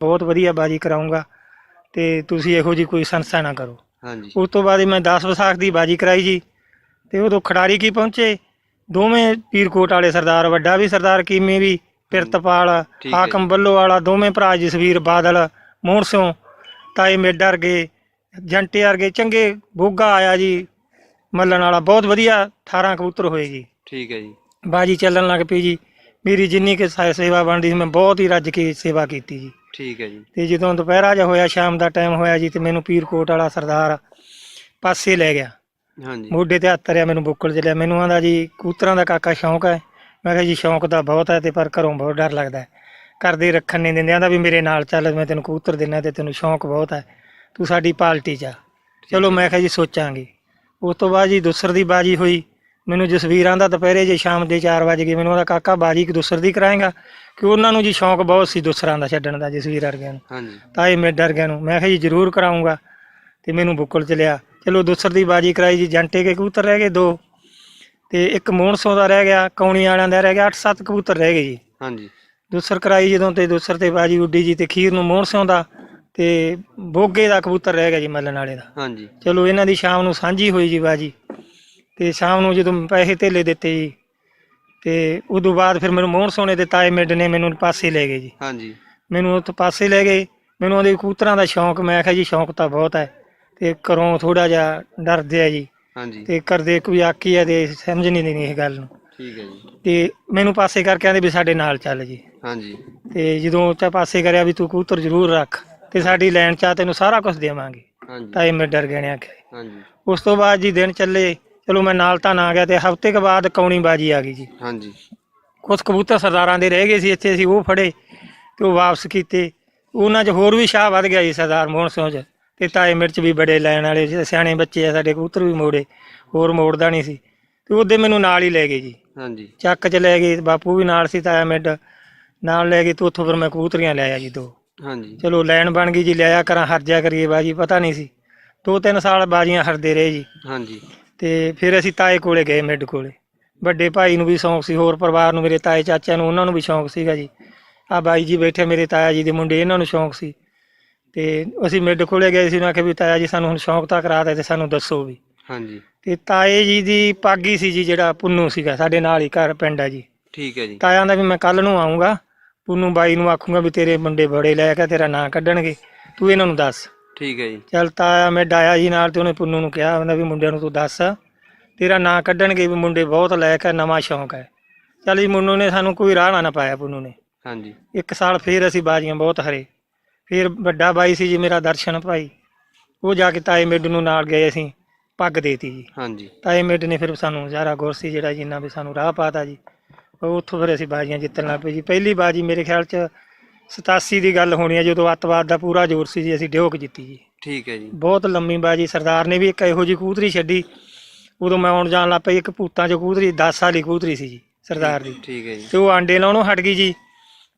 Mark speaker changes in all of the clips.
Speaker 1: ਬਹੁਤ ਵਧੀਆ ਬਾਜੀ ਕਰਾਉਂਗਾ ਤੇ ਤੁਸੀਂ ਇਹੋ ਜੀ ਕੋਈ ਸੰਸਥਾ ਨਾ ਕਰੋ।
Speaker 2: ਹਾਂਜੀ।
Speaker 1: ਉਸ ਤੋਂ ਬਾਅਦ ਮੈਂ 10 ਵਿਸਾਖ ਦੀ ਬਾਜੀ ਕਰਾਈ ਜੀ। ਤੇ ਉਦੋਂ ਖਿਡਾਰੀ ਕੀ ਪਹੁੰਚੇ? ਦੋਵੇਂ ਪੀਰਕੋਟ ਵਾਲੇ ਸਰਦਾਰ ਵੱਡਾ ਵੀ ਸਰਦਾਰ ਕੀਮੇ ਵੀ ਪਿਰਤਪਾਲ
Speaker 2: ਠੀਕ ਹੈ
Speaker 1: ਹਾਕਮ ਬੱਲੋ ਵਾਲਾ ਦੋਵੇਂ ਭਰਾ ਜਸਵੀਰ ਬਾਦਲ ਮੋਹਨ ਸਿੰਘ ਤਾਏ ਮੇਡਰ ਗਏ ਜੰਟੇ ਵਰਗੇ ਚੰਗੇ ਬੋਗਾ ਆਇਆ ਜੀ। ਮੱਲਣ ਵਾਲਾ ਬਹੁਤ ਵਧੀਆ 18 ਕਬੂਤਰ ਹੋਏ ਜੀ।
Speaker 2: ਠੀਕ ਹੈ ਜੀ।
Speaker 1: ਬਾਜੀ ਚੱਲਣ ਲੱਗ ਪਈ ਜੀ। ਮੇਰੀ ਜਿੰਨੀ ਕਿ ਸਾ- ਸੇਵਾ ਬਣਦੀ ਸੀ ਮੈਂ ਬਹੁਤ ਹੀ ਰੱਜ ਕੇ ਸੇਵਾ ਕੀਤੀ ਜੀ।
Speaker 2: ਠੀਕ ਹੈ ਜੀ।
Speaker 1: ਤੇ ਜਦੋਂ ਦੁਪਹਿਰਾ ਜਿਹਾ ਹੋਇਆ ਸ਼ਾਮ ਦਾ ਟਾਈਮ ਹੋਇਆ ਜੀ ਤੇ ਮੈਨੂੰ ਪੀਰਕੋਟ ਵਾਲਾ ਸਰਦਾਰ ਪਾਸੇ ਲੈ ਗਿਆ।
Speaker 2: ਹਾਂਜੀ।
Speaker 1: ਮੋਢੇ ਤੇ ਹੱਥ ਧਰਿਆ ਮੈਨੂੰ ਬੁੱਕਲ ਚ ਲਿਆ। ਮੈਨੂੰ ਆਂਦਾ ਜੀ ਕਬੂਤਰਾਂ ਦਾ ਕਾਕਾ ਸ਼ੌਂਕ ਹੈ। ਮੈਂ ਕਿਹਾ ਜੀ ਸ਼ੌਂਕ ਤਾਂ ਬਹੁਤ ਹੈ ਤੇ ਪਰ ਘਰੋਂ ਬਹੁਤ ਡਰ ਲੱਗਦਾ ਹੈ। ਘਰ ਦੇ ਰੱਖਣ ਨਹੀਂ ਦਿੰਦੇ। ਆਂਦਾ ਵੀ ਮੇਰੇ ਨਾਲ ਚੱਲ ਮੈਂ ਤੈਨੂੰ ਕਬੂਤਰ ਦਿੰਨਾ ਤੇ ਤੈਨੂੰ ਸ਼ੌਂਕ ਬਹੁਤ ਹੈ। ਤੂੰ ਸਾਡੀ ਪਾਰਟੀ ਚ ਆ। ਚਲੋ ਮੈਂ ਕਿਹਾ ਜੀ ਸੋਚਾਂਗੇ। ਉਸ ਤੋਂ ਬਾਅਦ ਜੀ ਦੁਸਰ ਦੀ ਬਾਜੀ ਹੋਈ। ਮੈਨੂੰ ਜਸਵੀਰਾਂ ਦਾ ਦੁਪਹਿਰੇ ਜੇ ਸ਼ਾਮ ਦੇ 4 ਵਜੇ ਗਏ ਮੈਨੂੰ ਉਹਦਾ ਕਾਕਾ ਬਾਜੀ ਕਿ ਦੁਸਰ ਦੀ ਕਰਾਏਗਾ ਕਿ ਉਹਨਾਂ ਨੂੰ ਜੀ ਸ਼ੌਂਕ ਬਹੁਤ ਸੀ ਦੁਸਰਾਂ ਦਾ ਛੱਡਣ ਦਾ ਜਸਵੀਰ ਵਰਗਿਆਂ ਨੂੰ।
Speaker 2: ਹਾਂਜੀ।
Speaker 1: ਤਾਂ ਇਹ ਮੈਂ ਡਰ ਗਿਆ ਨੂੰ। ਮੈਂ ਕਿਹਾ ਜੀ ਜ਼ਰੂਰ ਕਰਾਉਂਗਾ ਤੇ ਮੈਨੂੰ ਬੁੱਕਲ ਚ ਲਿਆ। ਚਲੋ ਦੂਸਰ ਦੀ ਬਾਜੀ ਕਰਾਈ ਜੀ ਜੰਟੇ ਕੇ ਕਬੂਤਰ ਰਹਿ ਗਏ ਦੋ ਤੇ ਇੱਕ ਮੋਹਣਸੋਂ ਦਾ ਰਹਿ ਗਿਆ ਕੌਣੀ ਵਾਲਿਆਂ ਦਾ ਰਹਿ ਗਿਆ 8-7 ਕਬੂਤਰ ਰਹਿ ਗਏ ਜੀ।
Speaker 2: ਹਾਂਜੀ।
Speaker 1: ਦੂਸਰ ਕਰਾਈ ਜਦੋਂ ਤੇ ਦੂਸਰ ਤੇ ਬਾਜੀ ਉੱਡੀ ਜੀ ਤੇ ਖੀਰ ਨੂੰ ਮੋਹਣਸੋਂ ਦਾ ਤੇ ਬੋਗੇ ਦਾ ਕਬੂਤਰ ਰਹਿ ਗਿਆ ਜੀ ਮੱਲਣ ਵਾਲੇ ਦਾ।
Speaker 2: ਹਾਂਜੀ।
Speaker 1: ਚਲੋ ਇਹਨਾਂ ਦੀ ਸ਼ਾਮ ਨੂੰ ਸਾਂਝੀ ਹੋਈ ਜੀ ਬਾਜੀ। ਤੇ ਸ਼ਾਮ ਨੂੰ ਜਦੋਂ ਪੈਸੇ ਧੇਲੇ ਦਿੱਤੇ ਜੀ ਤੇ ਉਦੋਂ ਬਾਅਦ ਫਿਰ ਮੈਨੂੰ ਮੋਹਣ ਸੋਨੇ ਦੇ ਤਾਏ ਮਿੱਡ ਨੇ ਮੈਨੂੰ ਪਾਸੇ ਲੈ ਗਏ ਜੀ।
Speaker 2: ਹਾਂਜੀ।
Speaker 1: ਮੈਨੂੰ ਉੱਥੇ ਪਾਸੇ ਲੈ ਗਏ ਮੈਨੂੰ ਉਹਦੇ ਕਬੂਤਰਾਂ ਦਾ ਸ਼ੌਂਕ ਮੈਂ ਕਿਹਾ ਜੀ ਸ਼ੌਂਕ ਤਾਂ ਬਹੁਤ ਹੈ ਤੇ ਘਰੋਂ ਥੋੜਾ ਜਿਹਾ ਡਰਦੇ ਆ ਜੀ।
Speaker 2: ਹਾਂਜੀ।
Speaker 1: ਤੇ ਕਰਦੇ ਕੋਈ ਆਕੀ ਆ ਤੇ ਸਮਝ ਨਹੀਂ ਦੇਣੀ ਇਹ ਗੱਲ ਨੂੰ।
Speaker 2: ਠੀਕ ਹੈ ਜੀ।
Speaker 1: ਤੇ ਮੈਨੂੰ ਪਾਸੇ ਕਰਕੇ ਆਂਦੇ ਵੀ ਸਾਡੇ ਨਾਲ ਚੱਲ ਜੀ।
Speaker 2: ਹਾਂਜੀ।
Speaker 1: ਤੇ ਜਦੋਂ ਚਾ ਪਾਸੇ ਕਰਿਆ ਵੀ ਤੂੰ ਕਬੂਤਰ ਜ਼ਰੂਰ ਰੱਖ ਤੇ ਸਾਡੀ ਲੈਣ ਚਾ ਤੈਨੂੰ ਸਾਰਾ ਕੁਝ ਦੇਵਾਂਗੇ।
Speaker 2: ਹਾਂਜੀ।
Speaker 1: ਤਾਏ ਮੈਂ ਡਰ ਗਏ ਨੇ ਆਖਿਆ।
Speaker 2: ਹਾਂਜੀ।
Speaker 1: ਉਸ ਤੋਂ ਬਾਅਦ ਜੀ ਦਿਨ ਚੱਲੇ ਚਲੋ ਮੈਂ ਨਾਲ ਤਾਂ ਨਾ ਗਿਆ ਤੇ ਹਫ਼ਤੇ ਕੁ ਬਾਅਦ ਕੌਣੀ ਬਾਜੀ ਆ ਗਈ ਜੀ।
Speaker 2: ਹਾਂਜੀ।
Speaker 1: ਕੁਝ ਕਬੂਤਰ ਸਰਦਾਰਾਂ ਦੇ ਰਹਿ ਗਏ ਸੀ ਇੱਥੇ ਅਸੀਂ ਉਹ ਫੜੇ ਤੇ ਉਹ ਵਾਪਸ ਕੀਤੇ। ਉਹਨਾਂ 'ਚ ਹੋਰ ਵੀ ਸ਼ਾਹ ਵੱਧ ਗਿਆ ਜੀ ਸਰਦਾਰ ਮੋਹਨ ਸਿੰਘ 'ਚ ਤੇ ਤਾਏ ਮਿਰਚ ਵੀ ਬੜੇ ਲੈਣ ਵਾਲੇ ਸੀ, ਸਿਆਣੇ ਬੱਚੇ ਆ ਸਾਡੇ ਕਬੂਤਰ ਵੀ ਮੋੜੇ ਹੋਰ ਮੋੜਦਾ ਨਹੀਂ ਸੀ। ਤੇ ਉਹਦੇ ਮੈਨੂੰ ਨਾਲ ਹੀ ਲੈ ਗਏ ਜੀ।
Speaker 2: ਹਾਂਜੀ।
Speaker 1: ਚੱਕ 'ਚ ਲੈ ਗਏ ਬਾਪੂ ਵੀ ਨਾਲ ਸੀ ਤਾਇਆ ਮਿੱਡ ਨਾਲ ਲੈ ਗਏ ਤੇ ਉੱਥੋਂ ਫਿਰ ਮੈਂ ਕਬੂਤਰੀਆਂ ਲਿਆਇਆ ਜੀ ਦੋ।
Speaker 2: ਹਾਂਜੀ।
Speaker 1: ਚਲੋ ਲੈਣ ਬਣ ਗਈ ਜੀ ਲਿਆਇਆ ਕਰਾਂ ਹਰਜਿਆ ਕਰੀਏ ਬਾਜੀ ਪਤਾ ਨਹੀਂ ਸੀ। ਦੋ ਤਿੰਨ ਸਾਲ ਬਾਜੀਆਂ ਹਰਦੇ ਰਹੇ ਜੀ।
Speaker 2: ਹਾਂਜੀ।
Speaker 1: ਤੇ ਫਿਰ ਅਸੀਂ ਤਾਏ ਕੋਲੇ ਗਏ ਮਿੱਡ ਕੋਲੇ। ਵੱਡੇ ਭਾਈ ਨੂੰ ਵੀ ਸ਼ੌਂਕ ਸੀ ਹੋਰ ਪਰਿਵਾਰ ਨੂੰ ਮੇਰੇ ਤਾਏ ਚਾਚਿਆਂ ਨੂੰ ਉਹਨਾਂ ਨੂੰ ਵੀ ਸ਼ੌਂਕ ਸੀਗਾ ਜੀ। ਆ ਬਾਈ ਜੀ ਬੈਠੇ ਮੇਰੇ ਤਾਇਆ ਜੀ ਦੇ ਮੁੰਡੇ ਇਹਨਾਂ ਨੂੰ ਸ਼ੌਂਕ ਸੀ। ਤੇ ਅਸੀਂ ਮਿੱਡ ਕੋਲੇ ਗਏ ਸੀ ਉਹਨਾਂ ਆਖਿਆ ਵੀ ਤਾਇਆ ਜੀ ਸਾਨੂੰ ਹੁਣ ਸ਼ੌਂਕ ਤਾਂ ਕਰਾ ਦੇ ਤੇ ਸਾਨੂੰ ਦੱਸੋ ਵੀ।
Speaker 2: ਹਾਂਜੀ।
Speaker 1: ਤੇ ਤਾਏ ਜੀ ਦੀ ਪਾਗੀ ਸੀ ਜੀ ਜਿਹੜਾ ਪੁੰਨੂ ਸੀਗਾ ਸਾਡੇ ਨਾਲ ਹੀ ਘਰ ਪਿੰਡ ਆ ਜੀ।
Speaker 2: ਠੀਕ ਹੈ ਜੀ।
Speaker 1: ਤਾਇਆ ਦਾ ਵੀ ਮੈਂ ਕੱਲ ਨੂੰ ਆਉਂਗਾ ਪੁੰਨੂ ਬਾਈ ਨੂੰ ਆਖੂੰਗਾ ਵੀ ਤੇਰੇ ਮੁੰਡੇ ਬੜੇ ਲੈ ਕੇ ਤੇਰਾ ਨਾਂ ਕੱਢਣਗੇ। ਤੂੰ ਇਹਨਾਂ ਨੂੰ ਦੱਸ।
Speaker 2: ਠੀਕ ਹੈ ਜੀ।
Speaker 1: ਚੱਲ ਤਾਇਆ ਮੈਂ ਡਾਇਆ ਜੀ ਨਾਲ ਤੇ ਉਹਨੇ ਪੁੰਨੂ ਨੂੰ ਕਿਹਾ ਕਹਿੰਦਾ ਵੀ ਮੁੰਡਿਆਂ ਨੂੰ ਤੂੰ ਦੱਸ। ਤੇਰਾ ਨਾਂ ਕੱਢਣਗੇ ਵੀ ਮੁੰਡੇ ਬਹੁਤ ਲੈ ਕੇ ਨਵਾਂ ਸ਼ੌਂਕ ਹੈ। ਚੱਲ ਜੀ ਮੁੰਨੂ ਨੇ ਸਾਨੂੰ ਕੋਈ ਰਾਹ ਨਾ ਪਾਇਆ ਪੁੰਨੂ ਨੇ।
Speaker 2: ਹਾਂਜੀ।
Speaker 1: ਇੱਕ ਸਾਲ ਫੇਰ ਅਸੀਂ ਬਾਜੀਆਂ ਬਹੁਤ ਹਰੇ। ਫੇਰ ਵੱਡਾ ਬਾਈ ਸੀ ਜੀ ਮੇਰਾ ਦਰਸ਼ਨ ਭਾਈ। ਉਹ ਜਾ ਕੇ ਤਾਏ ਮਿੱਡ ਨੂੰ ਨਾਲ ਗਏ ਅਸੀਂ ਪੱਗ ਦੇਤੀ ਜੀ।
Speaker 2: ਹਾਂਜੀ।
Speaker 1: ਤਾਏ ਮਿੱਡ ਨੇ ਫਿਰ ਸਾਨੂੰ ਹਜ਼ਾਰਾ ਗੁਰਸੀ ਜਿਹੜਾ ਜਿੰਨਾ ਵੀ ਸਾਨੂੰ ਰਾਹ ਪਾਤਾ ਜੀ। ਉਹ ਉੱਥੋਂ ਫਿਰ ਅਸੀਂ ਬਾਜੀਆਂ ਜਿੱਤਣ ਲੱਗ ਪਏ ਜੀ। ਪਹਿਲੀ ਬਾਜੀ ਮੇਰੇ ਖਿਆਲ 'ਚ 87 ਦੀ ਗੱਲ ਹੋਣੀ ਹੈ ਜਦੋਂ ਅੱਤਵਾਦ ਦਾ ਪੂਰਾ ਜ਼ੋਰ ਸੀ ਜੀ ਅਸੀਂ ਡਿਓਕ ਜਿੱਤੀ ਜੀ।
Speaker 2: ਠੀਕ ਹੈ ਜੀ।
Speaker 1: ਬਹੁਤ ਲੰਮੀ ਬਾਜੀ ਸਰਦਾਰ ਨੇ ਵੀ ਇੱਕ ਇਹੋ ਜੀ ਕਬੂਤਰੀ ਛੱਡੀ ਉਦੋਂ ਮੈਂ ਆਉਣ ਜਾਣ ਲੱਗ ਪਈ ਇੱਕ ਭੂਤਾਂ ਚ ਕਬੂਤਰੀ 10 ਸਾਲੀ ਕਬੂਤਰੀ ਸੀ ਜੀ ਸਰਦਾਰ ਦੀ।
Speaker 2: ਠੀਕ ਹੈ ਜੀ।
Speaker 1: ਤੇ ਉਹ ਆਂਡੇ ਲਾਉਣੋਂ ਹਟ ਗਈ ਜੀ